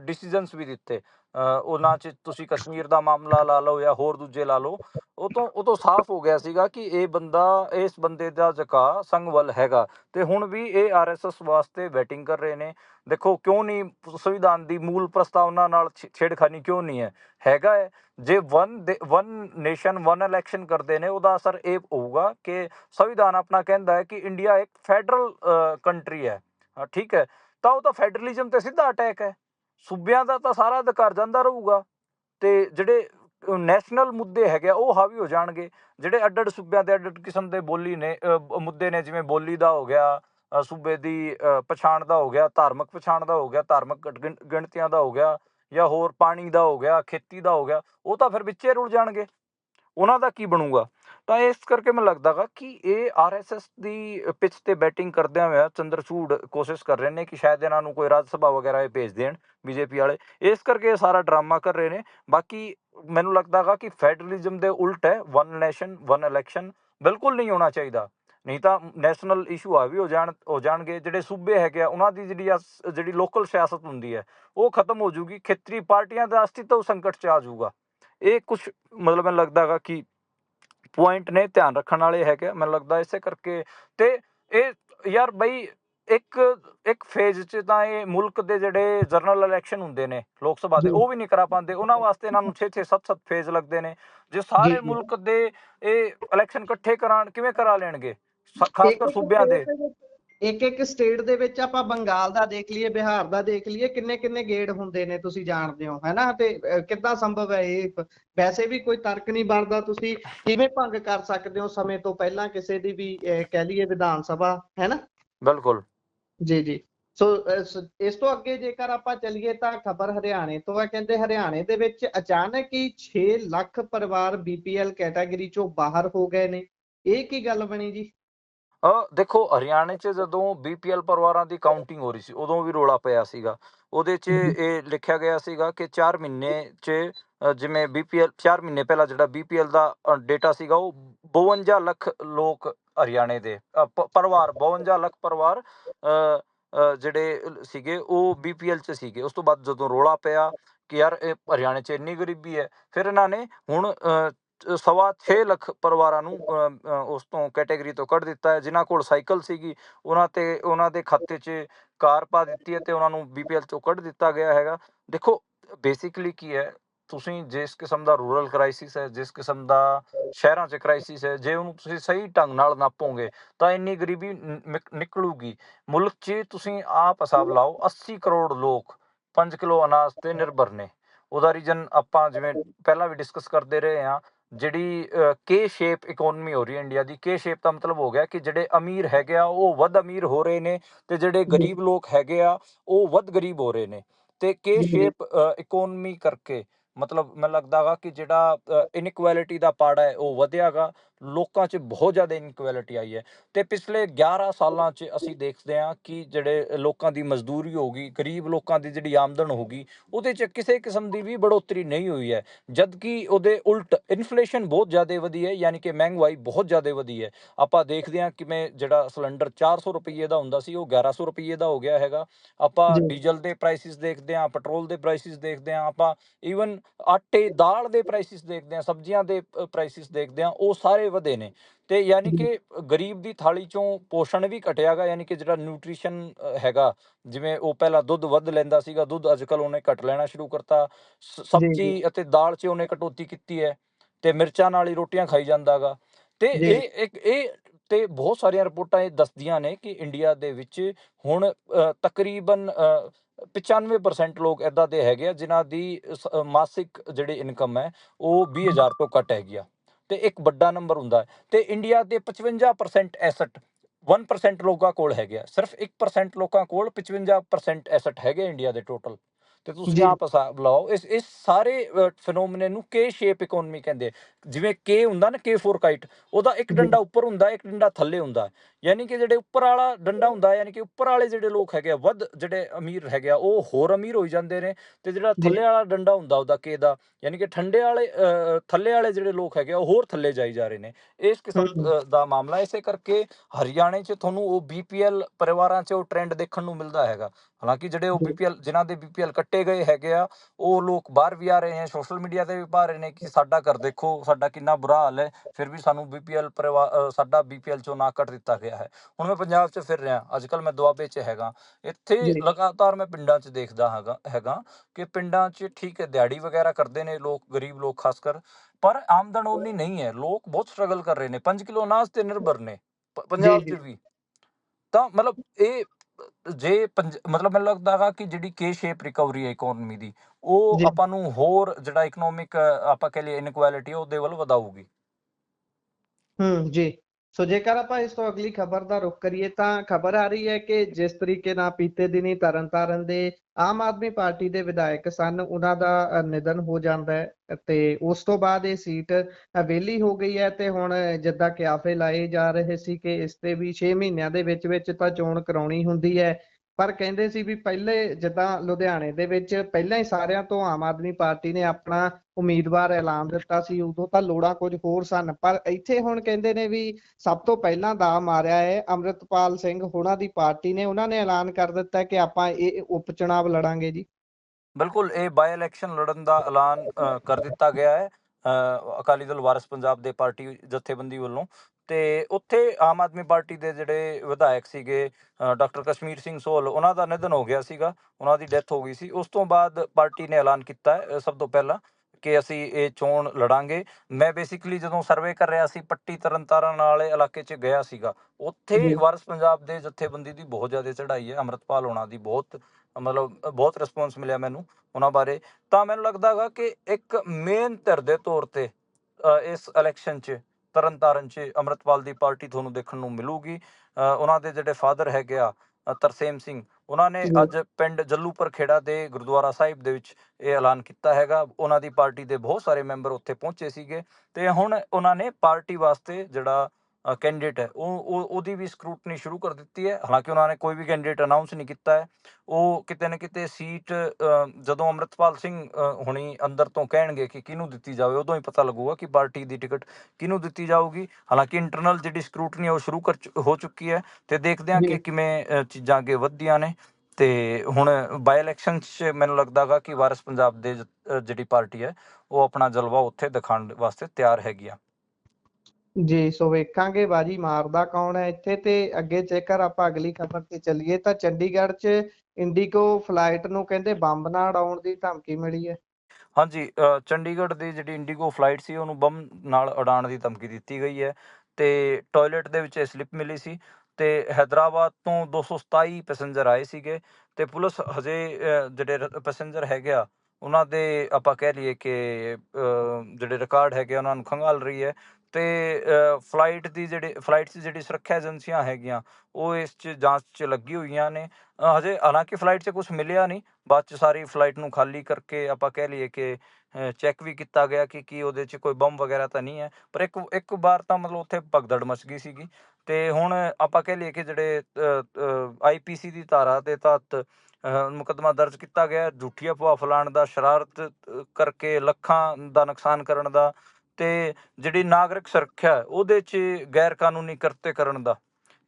ਡਿਸੀਜਨਸ ਵੀ ਦਿੱਤੇ ਅਹ, ਉਹਨਾਂ 'ਚ ਤੁਸੀਂ ਕਸ਼ਮੀਰ ਦਾ ਮਾਮਲਾ ਲਾ ਲਓ ਜਾਂ ਹੋਰ ਦੂਜੇ ਲਾ ਲਓ, ਉਹ ਤੋਂ ਉਹ ਤੋਂ ਸਾਫ਼ ਹੋ ਗਿਆ ਸੀਗਾ ਕਿ ਇਹ ਬੰਦਾ, ਇਸ ਬੰਦੇ ਦਾ ਝੁਕਾਅ ਸੰਘਵਲ ਹੈਗਾ ਤੇ ਹੁਣ ਵੀ ਇਹ ਆਰਐਸਐਸ ਵਾਸਤੇ ਬੈਟਿੰਗ ਕਰ ਰਹੇ ਨੇ। ਦੇਖੋ ਕਿਉਂ ਨਹੀਂ ਸੰਵਿਧਾਨ ਦੀ ਮੂਲ ਪ੍ਰਸਤਾਵਨਾ ਨਾਲ ਛੇ- ਛੇੜਖਾਨੀ ਕਿਉਂ ਨਹੀਂ ਹੈ? ਹੈਗਾ ਹੈ। ਜੇ one one nation one election ਕਰਦੇ ਨੇ, ਉਹਦਾ ਅਸਰ ਇਹ ਹੋਊਗਾ ਕਿ ਸੰਵਿਧਾਨ ਆਪਣਾ ਕਹਿੰਦਾ ਹੈ ਕਿ ਇੰਡੀਆ ਇੱਕ ਫੈਡਰਲ ਕੰਟਰੀ ਹੈ। ਠੀਕ ਹੈ। ਤਾਂ ਉਹ ਤਾਂ ਫੈਡਰਲਿਜ਼ਮ ਤੇ ਸਿੱਧਾ ਅਟੈਕ ਹੈ। ਸੂਬਿਆਂ ਦਾ ਤਾਂ ਸਾਰਾ ਅਧਿਕਾਰ ਜਾਂਦਾ ਰਹੂਗਾ ਤੇ ਜਿਹੜੇ ਨੈਸ਼ਨਲ ਮੁੱਦੇ ਹੈਗੇ ਆ, ਉਹ ਹਾਵੀ ਹੋ ਜਾਣਗੇ। ਜਿਹੜੇ ਅੱਡ-ਅੱਡ ਸੂਬਿਆਂ ਦੇ ਅੱਡ-ਅੱਡ ਕਿਸਮ ਦੇ ਬੋਲੀ ਨੇ ਮੁੱਦੇ ਨੇ ਜਿਵੇਂ ਬੋਲੀ ਦਾ ਹੋ ਗਿਆ ਸੂਬੇ ਦੀ ਪਛਾਣ ਦਾ ਹੋ ਗਿਆ ਧਾਰਮਿਕ ਪਛਾਣ ਦਾ ਹੋ ਗਿਆ ਧਾਰਮਿਕ ਗਿਣ- ਗਿਣਤੀਆਂ ਦਾ ਹੋ ਗਿਆ ਜਾਂ ਹੋਰ ਪਾਣੀ ਦਾ ਹੋ ਗਿਆ ਖੇਤੀ ਦਾ ਹੋ ਗਿਆ ਉਹ ਤਾਂ ਫਿਰ ਵਿੱਚੇ ਰੁਲ ਜਾਣਗੇ। ਉਹਨਾਂ ਦਾ ਕੀ ਬਣੂਗਾ? ਤਾਂ ਇਸ ਕਰਕੇ ਮੈਨੂੰ ਲੱਗਦਾਗਾ ਕਿ ਇਹ ਆਰਐਸਐਸ ਦੀ ਪਿੱਚ ਤੇ ਬੈਟਿੰਗ ਕਰਦਿਆਂ ਹੋਇਆ ਚੰਦਰਚੂੜ ਕੋਸ਼ਿਸ਼ ਕਰ ਰਹੇ ਨੇ ਕਿ ਸ਼ਾਇਦ ਇਹਨਾਂ ਨੂੰ ਕੋਈ ਰਾਜ ਸਭਾ ਵਗੈਰਾ ਇਹ ਭੇਜ ਦੇਣ ਬੀਜੇਪੀ ਵਾਲੇ। ਇਸ ਕਰਕੇ ਇਹ ਸਾਰਾ ਡਰਾਮਾ ਕਰ ਰਹੇ ਨੇ। ਬਾਕੀ ਮੈਨੂੰ ਲੱਗਦਾਗਾ ਕਿ ਫੈਡਰਲਿਜ਼ਮ ਦੇ ਉਲਟ ਹੈ, ਵਨ ਨੇਸ਼ਨ, ਵਨ ਇਲੈਕਸ਼ਨ ਬਿਲਕੁਲ ਨਹੀਂ ਹੋਣਾ ਚਾਹੀਦਾ। ਨਹੀਂ ਤਾਂ ਨੈਸ਼ਨਲ ਇਸ਼ੂ ਆ ਵੀ ਹੋ ਜਾਣ ਹੋ ਜਾਣਗੇ। ਜਿਹੜੇ ਸੂਬੇ ਹੈਗੇ ਆ, ਉਹਨਾਂ ਦੀ ਜਿਹੜੀ ਆ ਜਿਹੜੀ ਲੋਕਲ ਸਿਆਸਤ ਹੁੰਦੀ ਹੈ, ਉਹ ਖਤਮ ਹੋ ਜੂਗੀ। ਖੇਤਰੀ ਪਾਰਟੀਆਂ ਦਾ ਅਸਤਿਤਵ ਸੰਕਟ 'ਚ ਆ ਜਾਊਗਾ ਇਹ ਕੁਝ ਮਤਲਬ ਮੈਨੂੰ ਲੱਗਦਾ ਹੈਗਾ ਕਿ ਪੁਆਇੰਟ ਨੇ ਧਿਆਨ ਰੱਖਣ ਵਾਲੇ ਹੈਗੇ। ਮੈਨੂੰ ਲੱਗਦਾ ਇਸੇ ਕਰਕੇ ਤੇ ਇਹ ਯਾਰ ਬਈ ਇੱਕ ਇੱਕ ਫੇਜ਼ 'ਚ ਤਾਂ ਇਹ ਮੁਲਕ ਦੇ ਜਿਹੜੇ ਜਨਰਲ ਇਲੈਕਸ਼ਨ ਹੁੰਦੇ ਨੇ ਲੋਕ ਸਭਾ ਦੇ। ਉਹ ਵੀ ਨਹੀਂ ਕਰਾ ਪਾਉਂਦੇ ਉਹਨਾਂ ਵਾਸਤੇ ਇਹਨਾਂ ਨੂੰ 6-6 7-7 ਫੇਜ਼ ਲੱਗਦੇ ਨੇ ਜੇ ਸਾਰੇ। ਮੁਲਕ ਦੇ ਇਹ ਇਲੈਕਸ਼ਨ ਇਕੱਠੇ ਕਰਾਣ ਕਿਵੇਂ ਕਰਾ ਲੈਣਗੇ ਖਾਸ ਕਰ ਸੂਬਿਆਂ ਦੇ ਇੱਕ ਇੱਕ ਸਟੇਟ ਦੇ ਵਿੱਚ ਆਪਾਂ ਬੰਗਾਲ ਦਾ ਦੇਖ ਲਈਏ ਬਿਹਾਰ ਦਾ ਦੇਖ ਲਈਏ ਕਿੰਨੇ ਕਿੰਨੇ ਗੇੜ ਹੁੰਦੇ ਨੇ ਤੁਸੀਂ ਜਾਣਦੇ ਹੋ ਹੈਨਾ? ਤੇ ਕਿੱਦਾਂ ਸੰਭਵ ਹੈ ਇਹ? ਵੈਸੇ ਵੀ ਕੋਈ ਤਰਕ ਨਹੀਂ ਬਣਦਾ ਤੁਸੀਂ ਕਿਵੇਂ ਭੰਗ ਕਰ ਸਕਦੇ ਹੋ ਸਮੇਂ ਤੋਂ ਪਹਿਲਾਂ ਕਿਸੇ ਦੀ ਵੀ ਕਹਿ ਲਈਏ ਵਿਧਾਨ ਸਭਾ ਹੈਨਾ? ਬਿਲਕੁਲ। ਜੀ ਜੀ। ਸੋ ਇਸ ਤੋਂ ਅੱਗੇ ਜੇਕਰ ਆਪਾਂ ਚੱਲੀਏ ਤਾਂ ਖਬਰ ਹਰਿਆਣੇ ਤੋਂ ਹੈ ਕਹਿੰਦੇ ਹਰਿਆਣੇ ਦੇ ਵਿੱਚ ਅਚਾਨਕ ਹੀ 6 ਲੱਖ ਪਰਿਵਾਰ ਬੀਪੀਐਲ ਕੈਟਾਗਰੀ ਚੋਂ ਬਾਹਰ ਹੋ ਗਏ ਨੇ। ਇਹ ਕੀ ਗੱਲ ਬਣੀ ਜੀ? ਦੇਖੋ ਹਰਿਆਣੇ 'ਚ ਜਦੋਂ ਬੀਪੀਐਲ ਪਰਿਵਾਰਾਂ ਦੀ ਕਾਊਂਟਿੰਗ ਹੋ ਰਹੀ ਸੀ ਉਦੋਂ ਵੀ ਰੋਲਾ ਪਿਆ ਸੀਗਾ ਉਹਦੇ 'ਚ। ਇਹ ਲਿਖਿਆ ਗਿਆ ਸੀਗਾ ਕਿ 4 ਮਹੀਨੇ 'ਚ ਜਿਵੇਂ ਬੀਪੀਐਲ 4 ਮਹੀਨੇ ਪਹਿਲਾਂ ਜਿਹੜਾ ਬੀਪੀਐਲ ਦਾ ਡੇਟਾ ਸੀਗਾ ਉਹ 52 ਲੱਖ ਲੋਕ ਹਰਿਆਣੇ ਦੇ ਪਰਿਵਾਰ 52 ਲੱਖ ਪਰਿਵਾਰ ਜਿਹੜੇ ਸੀਗੇ ਉਹ ਬੀਪੀਐਲ ਚ ਸੀਗੇ ਉਸ ਤੋਂ ਬਾਅਦ ਜਦੋਂ ਰੋਲਾ ਪਿਆ ਕਿ ਯਾਰ ਇਹ ਹਰਿਆਣੇ ਚ ਇੰਨੀ ਗਰੀਬੀ ਹੈ ਫਿਰ ਇਹਨਾਂ ਨੇ ਹੁਣ ਸਵਾ 6 ਲੱਖ ਪਰਿਵਾਰਾਂ ਨੂੰ ਉਸ ਤੋਂ ਕੈਟਾਗਰੀ ਤੋਂ ਕੱਢ ਦਿੱਤਾ ਹੈ, ਜਿਨ੍ਹਾਂ ਕੋਲ ਸਾਈਕਲ ਸੀਗੀ, ਉਹਨਾਂ ਤੇ, ਉਹਨਾਂ ਦੇ ਖਾਤੇ 'ਚ ਕਾਰ ਪਾ ਦਿੱਤੀ ਹੈ ਤੇ ਉਹਨਾਂ ਨੂੰ ਬੀਪੀਐਲ ਤੋਂ ਕੱਢ ਦਿੱਤਾ ਗਿਆ ਹੈਗਾ। ਦੇਖੋ ਬੇਸਿਕਲੀ ਕੀ ਹੈ, ਤੁਸੀਂ ਜਿਸ ਕਿਸਮ ਦਾ ਰੂਰਲ ਕ੍ਰਾਈਸਿਸ ਹੈ, ਜਿਸ ਕਿਸਮ ਦਾ ਸ਼ਹਿਰਾਂ 'ਚ ਕ੍ਰਾਈਸਿਸ ਹੈ, ਜੇ ਉਹਨੂੰ ਤੁਸੀਂ ਸਹੀ ਢੰਗ ਨਾਲ ਨਾਪੋਗੇ, ਤਾਂ ਇੰਨੀ ਗਰੀਬੀ ਨਿਕ- ਨਿਕਲੂਗੀ। ਮੁਲਕ 'ਚ ਤੁਸੀਂ ਆਪ ਹਿਸਾਬ ਲਾਓ 80 ਕਰੋੜ ਲੋਕ 5 ਕਿਲੋ ਅਨਾਜ ਤੇ ਨਿਰਭਰ ਨੇ। ਉਹਦਾ ਰੀਜਨ ਆਪਾਂ ਜਿਵੇਂ ਪਹਿਲਾਂ ਵੀ ਡਿਸਕਸ ਕਰਦੇ ਰਹੇ ਹਾਂ ਜਿਹੜੀ ਕੇ ਸ਼ੇਪ ਇਕਨੋਮੀ ਹੋ ਰਹੀ ਹੈ ਇੰਡੀਆ ਦੀ ਕੇ ਸ਼ੇਪ ਦਾ ਮਤਲਬ ਹੋ ਗਿਆ ਕਿ ਜਿਹੜੇ ਅਮੀਰ ਹੈਗੇ ਆ ਉਹ ਵੱਧ ਅਮੀਰ ਹੋ ਰਹੇ ਨੇ ਤੇ ਜਿਹੜੇ ਗਰੀਬ ਲੋਕ ਹੈਗੇ ਆ ਉਹ ਵੱਧ ਗਰੀਬ ਹੋ ਰਹੇ ਨੇ। ਤੇ ਕੇ ਸ਼ੇਪ ਇਕਨੋਮੀ ਕਰਕੇ ਮਤਲਬ ਮੈਨੂੰ ਲੱਗਦਾਗਾ ਕਿ ਜਿਹੜਾ ਇਨਇਕੁਐਲਿਟੀ ਦਾ ਪਾੜਾ ਹੈ ਉਹ ਵਧਿਆਗਾ ਲੋਕਾਂ 'ਚ ਬਹੁਤ ਜ਼ਿਆਦਾ ਇਨਇਕੁਐਲਿਟੀ ਆਈ ਹੈ ਤੇ ਪਿਛਲੇ 11 ਸਾਲਾਂ 'ਚ ਅਸੀਂ ਦੇਖਦੇ ਹਾਂ ਕਿ ਜਿਹੜੇ ਲੋਕਾਂ ਦੀ ਮਜ਼ਦੂਰੀ ਹੋਗੀ ਗਰੀਬ ਲੋਕਾਂ ਦੀ ਜਿਹੜੀ ਆਮਦਨ ਹੋਗੀ ਉਹਦੇ 'ਚ ਕਿਸੇ ਕਿਸਮ ਦੀ ਵੀ ਬੜੋਤਰੀ ਨਹੀਂ ਹੋਈ ਹੈ ਜਦ ਕਿ ਉਹਦੇ ਉਲਟ ਇਨਫਲੇਸ਼ਨ ਬਹੁਤ ਜ਼ਿਆਦਾ ਵਧੀ ਹੈ ਯਾਨੀ ਕਿ ਮਹਿੰਗਾਈ ਬਹੁਤ ਜ਼ਿਆਦਾ ਵਧੀ ਹੈ। ਆਪਾਂ ਦੇਖਦੇ ਹਾਂ ਕਿਵੇਂ ਜਿਹੜਾ ਸਿਲੰਡਰ 400 ਰੁਪਏ ਦਾ ਹੁੰਦਾ ਸੀ ਉਹ 1100 ਰੁਪਏ ਦਾ ਹੋ ਗਿਆ ਹੈਗਾ। ਆਪਾਂ ਡੀਜ਼ਲ ਦੇ ਪ੍ਰਾਈਸਿਸ ਦੇਖਦੇ ਹਾਂ ਪੈਟਰੋਲ ਦੇ ਪ੍ਰਾਈਸਿਸ ਦੇਖਦੇ ਹਾਂ ਆਪਾਂ ਈਵਨ ਆਟੇ ਦਾਲ ਦੇ ਪ੍ਰਾਈਸਿਸ ਦੇਖਦੇ ਹਾਂ ਸਬਜ਼ੀਆਂ ਦੇ ਪ੍ਰਾਈਸਿਸ ਦੇਖਦੇ ਹਾਂ ਉਹ ਸਾਰੇ ਵਧੇ ਨੇ। ਤੇ ਯਾਨੀ ਕਿ ਗਰੀਬ ਦੀ ਥਾਲੀ ਚੋਂ ਪੋਸ਼ਣ ਵੀ ਘਟਿਆਗਾ ਯਾਨੀ ਕਿ ਜਿਹੜਾ ਨਿਊਟ੍ਰੀਸ਼ਨ ਹੈਗਾ ਜਿਵੇਂ ਉਹ ਪਹਿਲਾਂ ਦੁੱਧ ਵੱਧ ਲੈਂਦਾ ਸੀਗਾ ਦੁੱਧ ਅੱਜਕੱਲ ਉਹਨੇ ਘਟ ਲੈਣਾ ਸ਼ੁਰੂ ਕਰਤਾ। ਸਬਜ਼ੀ ਅਤੇ ਦਾਲ 'ਚ ਉਹਨੇ ਕਟੌਤੀ ਕੀਤੀ ਹੈ ਤੇ ਮਿਰਚਾਂ ਨਾਲ ਹੀ ਰੋਟੀਆਂ ਖਾਈ ਜਾਂਦਾਗਾ। ਤੇ ਇਹ ਇੱਕ ਇਹ ਤੇ ਬਹੁਤ ਸਾਰੀਆਂ ਰਿਪੋਰਟਾਂ ਇਹ ਦੱਸਦੀਆਂ ਨੇ ਕਿ ਇੰਡੀਆ ਦੇ ਵਿੱਚ ਹੁਣ ਤਕਰੀਬਨ ਅ, 95% ਲੋਕ ਇਦਾਂ ਦੇ ਹੈਗੇ ਆ ਜਿਨ੍ਹਾਂ ਦੀ ਮਾਸਿਕ ਜਿਹੜੀ ਇਨਕਮ ਹੈ ਉਹ 20000 ਤੋਂ ਘੱਟ ਹੈਗੀ ਆ। ਤੇ ਇੱਕ ਵੱਡਾ ਨੰਬਰ ਹੁੰਦਾ ਤੇ ਇੰਡੀਆ ਦੇ 55% ਐਸਟ 1% ਲੋਕਾਂ ਕੋਲ ਹੈਗੇ ਆ। ਸਿਰਫ 1% ਲੋਕਾਂ ਕੋਲ 55% ਐਸਟ ਹੈਗੇ ਇੰਡੀਆ ਦੇ ਟੋਟਲ ਤੇ ਤੁਸੀਂ ਆਪ ਹਿਸਾਬ ਲਾਓ। ਇਸ ਇਸ ਸਾਰੇ ਫੀਨੋਮੀਨੇ ਨੂੰ ਕੇ ਸ਼ੇਪ ਇਕਨੋਮੀ ਕਹਿੰਦੇ। ਜਿਵੇਂ ਕੇ ਹੁੰਦਾ ਨਾ ਕੇ ਫੋਰ ਕਾਈਟ ਉਹਦਾ ਇੱਕ ਡੰਡਾ ਉੱਪਰ ਹੁੰਦਾ ਇੱਕ ਡੰਡਾ ਥੱਲੇ ਹੁੰਦਾ। ਯਾਨੀ ਕਿ ਜਿਹੜੇ ਉੱਪਰ ਵਾਲਾ ਡੰਡਾ ਹੁੰਦਾ ਯਾਨੀ ਕਿ ਉੱਪਰ ਵਾਲੇ ਜਿਹੜੇ ਲੋਕ ਹੈਗੇ ਆ ਵੱਧ ਜਿਹੜੇ ਅਮੀਰ ਹੈਗੇ ਆ ਉਹ ਹੋਰ ਅਮੀਰ ਹੋਈ ਜਾਂਦੇ ਨੇ ਤੇ ਜਿਹੜਾ ਥੱਲੇ ਵਾਲਾ ਡੰਡਾ ਹੁੰਦਾ ਉਹਦਾ ਕੇ ਦਾ ਯਾਨੀ ਕਿ ਠੰਡੇ ਵਾਲੇ ਥੱਲੇ ਵਾਲੇ ਜਿਹੜੇ ਲੋਕ ਹੈਗੇ ਆ ਉਹ ਹੋਰ ਥੱਲੇ ਜਾਈ ਜਾ ਰਹੇ ਨੇ। ਇਸ ਕਿਸਮ ਦਾ ਮਾਮਲਾ। ਇਸੇ ਕਰਕੇ ਹਰਿਆਣੇ 'ਚ ਤੁਹਾਨੂੰ ਉਹ ਬੀਪੀਐਲ ਪਰਿਵਾਰਾਂ 'ਚ ਉਹ ਟ੍ਰੈਂਡ ਦੇਖਣ ਨੂੰ ਮਿਲਦਾ ਹੈਗਾ। ਹਾਲਾਂਕਿ ਜਿਹੜੇ ਉਹ ਬੀਪੀਐਲ ਜਿਨ੍ਹਾਂ ਦੇ ਬੀਪੀਐਲ ਕੱਟੇ ਗਏ ਹੈਗੇ ਆ ਉਹ ਲੋਕ ਬਾਹਰ ਵੀ ਆ ਰਹੇ ਨੇ ਸੋਸ਼ਲ ਮੀਡੀਆ ਤੇ ਵੀ ਪਾ ਰਹੇ ਨੇ ਕਿ ਸਾਡਾ ਘਰ ਦੇਖੋ ਸਾਡਾ ਕਿੰਨਾ ਬੁਰਾ ਹਾਲ ਹੈ ਫਿਰ ਵੀ ਸਾਨੂੰ ਬੀਪੀਐਲ ਸਾਡਾ ਬੀਪੀਐਲ ਚੋਂ ਨਾ ਕੱਟ ਦਿੱਤਾ ਗਿਆ ਹੈ। ਹੁਣ ਮੈਂ ਪੰਜਾਬ 'ਚ ਫਿਰ ਰਿਹਾ ਅੱਜ ਕੱਲ ਮੈਂ ਦੁਆਬੇ 'ਚ ਹੈਗਾ। ਇੱਥੇ ਲਗਾਤਾਰ ਮੈਂ ਪਿੰਡਾਂ 'ਚ ਦੇਖਦਾ ਹੈਗਾ ਹੈਗਾ ਕਿ ਪਿੰਡਾਂ 'ਚ ਠੀਕ ਹੈ ਦਿਹਾੜੀ ਵਗੈਰਾ ਕਰਦੇ ਨੇ ਲੋਕ ਗਰੀਬ ਲੋਕ ਖਾਸ ਕਰ ਪਰ ਆਮਦਨ ਉਨੀ ਨਹੀਂ ਹੈ ਲੋਕ ਬਹੁਤ ਸਟਰਗਲ ਕਰ ਰਹੇ ਨੇ 5 ਕਿਲੋ ਅਨਾਜ ਤੇ ਨਿਰਭਰ ਨੇ ਪੰਜਾਬ 'ਚ ਵੀ। ਤਾਂ ਮਤਲਬ ਇਹ ਜੇ ਮਤਲਬ ਮੈਨੂੰ ਲੱਗਦਾ ਹੈਗਾ ਕਿ ਜਿਹੜੀ ਕੇ ਸ਼ੇਪ ਰਿਕਵਰੀ ਹੈ ਇਕਨੋਮੀ ਦੀ ਉਹ ਆਪਾਂ ਨੂੰ ਹੋਰ ਜਿਹੜਾ ਇਕਨੋਮਿਕ ਆਪਾਂ ਕਹ ਲਈਏ ਇਨਕੁਐਲਿਟੀ ਉਹਦੇ ਵੱਲ ਵਧਾਊਗੀ। ਹੂੰ ਜੀ। ਸੋ ਜੇਕਰ ਆਪਾਂ ਇਸ ਤੋਂ ਅਗਲੀ ਖਬਰ ਦਾ ਰੁਖ ਕਰੀਏ ਤਾਂ ਖਬਰ ਆ ਰਹੀ ਹੈ ਕਿ ਜਿਸ ਤਰੀਕੇ ਨਾਲ ਬੀਤੇ ਦਿਨੀ ਤਰਨਤਾਰਨ ਦੇ ਆਮ ਆਦਮੀ ਪਾਰਟੀ ਦੇ ਵਿਧਾਇਕ ਸਨ ਉਹਨਾਂ ਦਾ ਨਿਧਨ ਹੋ ਜਾਂਦਾ ਹੈ ਤੇ ਉਸ ਤੋਂ ਬਾਅਦ ਇਹ ਸੀਟ ਅ, ਵਿਹਲੀ ਹੋ ਗਈ ਹੈ ਤੇ ਹੁਣ ਜਿੱਦਾਂ ਕਿਆਫੇ ਲਾਏ ਜਾ ਰਹੇ ਸੀ ਕਿ ਇਸ ਤੇ ਵੀ 6 ਮਹੀਨਿਆਂ ਦੇ ਵਿੱਚ ਵਿੱਚ ਤਾਂ ਚੋਣ ਕਰਾਉਣੀ ਹੁੰਦੀ ਹੈ। ਪਰ ਕਹਿੰਦੇ ਸੀ ਵੀ ਪਹਿਲੇ ਜਿੱਦਾਂ ਲੁਧਿਆਣੇ ਦੇ ਵਿੱਚ ਪਹਿਲਾਂ ਹੀ ਸਾਰਿਆਂ ਤੋਂ ਆਮ ਆਦਮੀ ਪਾਰਟੀ ਨੇ ਆਪਣਾ ਉਮੀਦਵਾਰ ਐਲਾਨ ਦਿੱਤਾ ਸੀ, ਉਦੋਂ ਤਾਂ ਲੋੜਾਂ ਕੁਝ ਹੋਰ ਸਨ। ਪਰ ਇੱਥੇ ਹੁਣ ਕਹਿੰਦੇ ਨੇ ਵੀ ਸਭ ਤੋਂ ਪਹਿਲਾਂ ਦਾ ਮਾਰਿਆ ਹੈ ਅੰਮ੍ਰਿਤਪਾਲ ਸਿੰਘ ਹੋਣਾ ਦੀ ਪਾਰਟੀ ਨੇ। ਉਹਨਾਂ ਨੇ ਐਲਾਨ ਕਰ ਦਿੱਤਾ ਕਿ ਆਪਾਂ ਇਹ ਉਪ ਚੁਣਾਵ ਲੜਾਂਗੇ ਜੀ। ਬਿਲਕੁਲ, ਇਹ ਬਾਈ ਇਲੈਕਸ਼ਨ ਲੜਨ ਦਾ ਐਲਾਨ ਕਰ ਦਿੱਤਾ ਗਿਆ ਹੈ। ਅਕਾਲੀ ਦਲ ਵਾਰਸ ਪੰਜਾਬ ਦੇ ਪਾਰਟੀ ਜਥੇਬੰਦੀ ਵੱਲੋਂ। ਤੇ ਉੱਥੇ ਆਮ ਆਦਮੀ ਪਾਰਟੀ ਦੇ ਜਿਹੜੇ ਵਿਧਾਇਕ ਸੀਗੇ ਡਾਕਟਰ ਕਸ਼ਮੀਰ ਸਿੰਘ ਸੋਹਲ ਉਹਨਾਂ ਦਾ ਨਿਧਨ ਹੋ ਗਿਆ ਸੀਗਾ ਉਹਨਾਂ ਦੀ ਡੈਥ ਹੋ ਗਈ ਸੀ। ਉਸ ਤੋਂ ਬਾਅਦ ਪਾਰਟੀ ਨੇ ਐਲਾਨ ਕੀਤਾ ਸਭ ਤੋਂ ਪਹਿਲਾਂ ਕਿ ਅਸੀਂ ਇਹ ਚੋਣ ਲੜਾਂਗੇ। ਮੈਂ ਬੇਸਿਕਲੀ ਜਦੋਂ ਸਰਵੇ ਕਰ ਰਿਹਾ ਸੀ ਪੱਟੀ ਤਰਨਤਾਰਨ ਵਾਲੇ ਇਲਾਕੇ 'ਚ ਗਿਆ ਸੀਗਾ ਉੱਥੇ ਵਾਰਿਸ ਪੰਜਾਬ ਦੇ ਜਥੇਬੰਦੀ ਦੀ ਬਹੁਤ ਜ਼ਿਆਦਾ ਚੜ੍ਹਾਈ ਹੈ ਅੰਮ੍ਰਿਤਪਾਲ ਹੋਣਾ ਦੀ ਬਹੁਤ ਮਤਲਬ ਬਹੁਤ ਰਿਸਪੌਂਸ ਮਿਲਿਆ ਮੈਨੂੰ ਉਹਨਾਂ ਬਾਰੇ। ਤਾਂ ਮੈਨੂੰ ਲੱਗਦਾ ਹੈਗਾ ਕਿ ਇੱਕ ਮੇਨ ਧਿਰ ਦੇ ਤੌਰ ਤੇ ਇਸ ਇਲੈਕਸ਼ਨ 'ਚ ਤਰਨਤਾਰਨ 'ਚ ਅੰਮ੍ਰਿਤਪਾਲ ਦੀ ਪਾਰਟੀ ਤੁਹਾਨੂੰ ਦੇਖਣ ਨੂੰ ਮਿਲੂਗੀ। ਉਹਨਾਂ ਦੇ ਜਿਹੜੇ ਫਾਦਰ ਹੈਗੇ ਆ ਤਰਸੇਮ ਸਿੰਘ ਉਹਨਾਂ ਨੇ ਅੱਜ ਪਿੰਡ ਜੱਲੂਪੁਰ ਖੇੜਾ ਦੇ ਗੁਰਦੁਆਰਾ ਸਾਹਿਬ ਦੇ ਵਿੱਚ ਇਹ ਐਲਾਨ ਕੀਤਾ ਹੈਗਾ। ਉਹਨਾਂ ਦੀ ਪਾਰਟੀ ਦੇ ਬਹੁਤ ਸਾਰੇ ਮੈਂਬਰ ਉੱਥੇ ਪਹੁੰਚੇ ਸੀਗੇ ਤੇ ਹੁਣ ਉਹਨਾਂ ਨੇ ਪਾਰਟੀ ਵਾਸਤੇ ਜਿਹੜਾ ਕੈਂਡੀਡੇਟ ਹੈ। ਉਹ ਉਹ- ਉਹਦੀ ਵੀ ਸਕਰੂਟਨੀ ਸ਼ੁਰੂ ਕਰ ਦਿੱਤੀ ਹੈ। ਹਾਲਾਂਕਿ ਉਹਨਾਂ ਨੇ ਕੋਈ ਵੀ ਕੈਂਡੀਡੇਟ ਅਨਾਉਂਸ ਨਹੀਂ ਕੀਤਾ ਹੈ। ਉਹ ਕਿਤੇ ਨਾ ਕਿਤੇ ਸੀਟ ਜਦੋਂ ਅੰਮ੍ਰਿਤਪਾਲ ਸਿੰਘ ਹੁਣੀ ਅੰਦਰ ਤੋਂ ਕਹਿਣਗੇ ਕਿ ਕਿਹਨੂੰ ਦਿੱਤੀ ਜਾਵੇ ਉਦੋਂ ਹੀ ਪਤਾ ਲੱਗੂਗਾ ਕਿ ਪਾਰਟੀ ਦੀ ਟਿਕਟ ਕਿਹਨੂੰ ਦਿੱਤੀ ਜਾਊਗੀ। ਹਾਲਾਂਕਿ ਇੰਟਰਨਲ ਜਿਹੜੀ ਸਕਰੂਟਨੀ ਉਹ ਸ਼ੁਰੂ ਕਰ ਹੋ ਚੁੱਕੀ ਹੈ ਤੇ ਦੇਖਦੇ ਹਾਂ। ਕਿ ਕਿਵੇਂ ਚੀਜ਼ਾਂ ਅੱਗੇ ਵਧਦੀਆਂ ਨੇ। ਤੇ ਹੁਣ ਬਾਈ ਇਲੈਕਸ਼ਨ 'ਚ ਮੈਨੂੰ ਲੱਗਦਾਗਾ ਕਿ ਵਾਰਿਸ ਪੰਜਾਬ ਦੇ ਜਿਹੜੀ ਪਾਰਟੀ ਹੈ ਉਹ ਆਪਣਾ ਜਲਵਾ ਉੱਥੇ ਦਿਖਾਉਣ ਵਾਸਤੇ ਤਿਆਰ ਹੈਗੀ ਆ। ਜੀ, ਸੋ ਵੇਖਾਂਗੇ ਬਾਜੀ, ਮਾਰਦਾ ਕੌਣ ਹੈ ਇੱਥੇ ਤੇ ਅੱਗੇ ਜੇਕਰ ਆਪਾਂ ਅਗਲੀ ਖਬਰ ਤੇ ਚੱਲੀਏ ਤਾਂ ਚੰਡੀਗੜ੍ਹ 'ਚ ਇੰਡੀਗੋ ਫਲਾਈਟ ਨੂੰ ਕਹਿੰਦੇ ਬੰਬ ਨਾਲ ਉਡਾਉਣ ਦੀ ਧਮਕੀ ਮਿਲੀ ਹੈ। ਹਾਂਜੀ ਚੰਡੀਗੜ੍ਹ ਦੀ ਜਿਹੜੀ ਇੰਡੀਗੋ ਫਲਾਈਟ ਸੀ ਉਹਨੂੰ ਬੰਮ ਨਾਲ ਉਡਾਉਣ ਦੀ ਧਮਕੀ ਦਿੱਤੀ ਗਈ ਹੈ ਤੇ ਟਾਇਲਟ ਦੇ ਵਿੱਚ ਸਲਿੱਪ ਮਿਲੀ ਸੀ ਤੇ ਹੈਦਰਾਬਾਦ ਤੋਂ 227 ਪੈਸੇਂਜਰ ਆਏ ਸੀਗੇ ਤੇ ਪੁਲਿਸ ਹਜੇ ਜਿਹੜੇ ਪੈਸੇਂਜਰ ਹੈਗੇ ਆ, ਉਹਨਾਂ ਦੇ ਆਪਾਂ ਕਹਿ ਲਈਏ ਕਿ ਜਿਹੜੇ ਰਿਕਾਰਡ ਹੈਗੇ ਉਹਨਾਂ ਨੂੰ ਖੰਗਾਲ ਰਹੀ ਹੈ ਤੇ ਫਲਾਈਟ ਦੀ ਜਿਹੜੀ ਫਲਾਈਟ 'ਚ ਜਿਹੜੀ ਸੁਰੱਖਿਆ ਏਜੰਸੀਆਂ ਹੈਗੀਆਂ ਉਹ ਇਸ 'ਚ ਜਾਂਚ 'ਚ ਲੱਗੀ ਹੋਈਆਂ ਨੇ। ਹਜੇ ਹਾਲਾਂਕਿ ਫਲਾਈਟ 'ਚ ਕੁਝ ਮਿਲਿਆ ਨਹੀਂ ਬਾਅਦ 'ਚ ਸਾਰੀ ਫਲਾਈਟ ਨੂੰ ਖਾਲੀ ਕਰਕੇ ਆਪਾਂ ਕਹਿ ਲਈਏ ਕਿ ਚੈੱਕ ਵੀ ਕੀਤਾ ਗਿਆ ਕਿ ਕੀ ਉਹਦੇ 'ਚ ਕੋਈ ਬੰਬ ਵਗੈਰਾ ਤਾਂ ਨਹੀਂ ਹੈ। ਪਰ ਇੱਕ ਇੱਕ ਵਾਰ ਤਾਂ ਮਤਲਬ ਉੱਥੇ ਭਗਦੜ ਮਚ ਗਈ ਸੀਗੀ। ਤੇ ਹੁਣ ਆਪਾਂ ਕਹਿ ਲਈਏ ਕਿ ਜਿਹੜੇ ਆਈਪੀਸੀ ਦੀ ਧਾਰਾ ਦੇ ਤਹਿਤ ਅ, ਮੁਕੱਦਮਾ ਦਰਜ ਕੀਤਾ ਗਿਆ। ਹੈ, ਭੁਆ ਅਫਵਾਹ ਫੈਲਾਉਣ ਦਾ ਸ਼ਰਾਰਤ ਕਰਕੇ ਲੱਖਾਂ ਦਾ ਨੁਕਸਾਨ ਕਰਨ ਦਾ ਤੇ ਜਿਹੜੀ ਨਾਗਰਿਕ ਸੁਰੱਖਿਆ ਉਹਦੇ 'ਚ ਗੈਰ ਕਾਨੂੰਨੀ ਕਰਤੇ ਕਰਨ ਦਾ।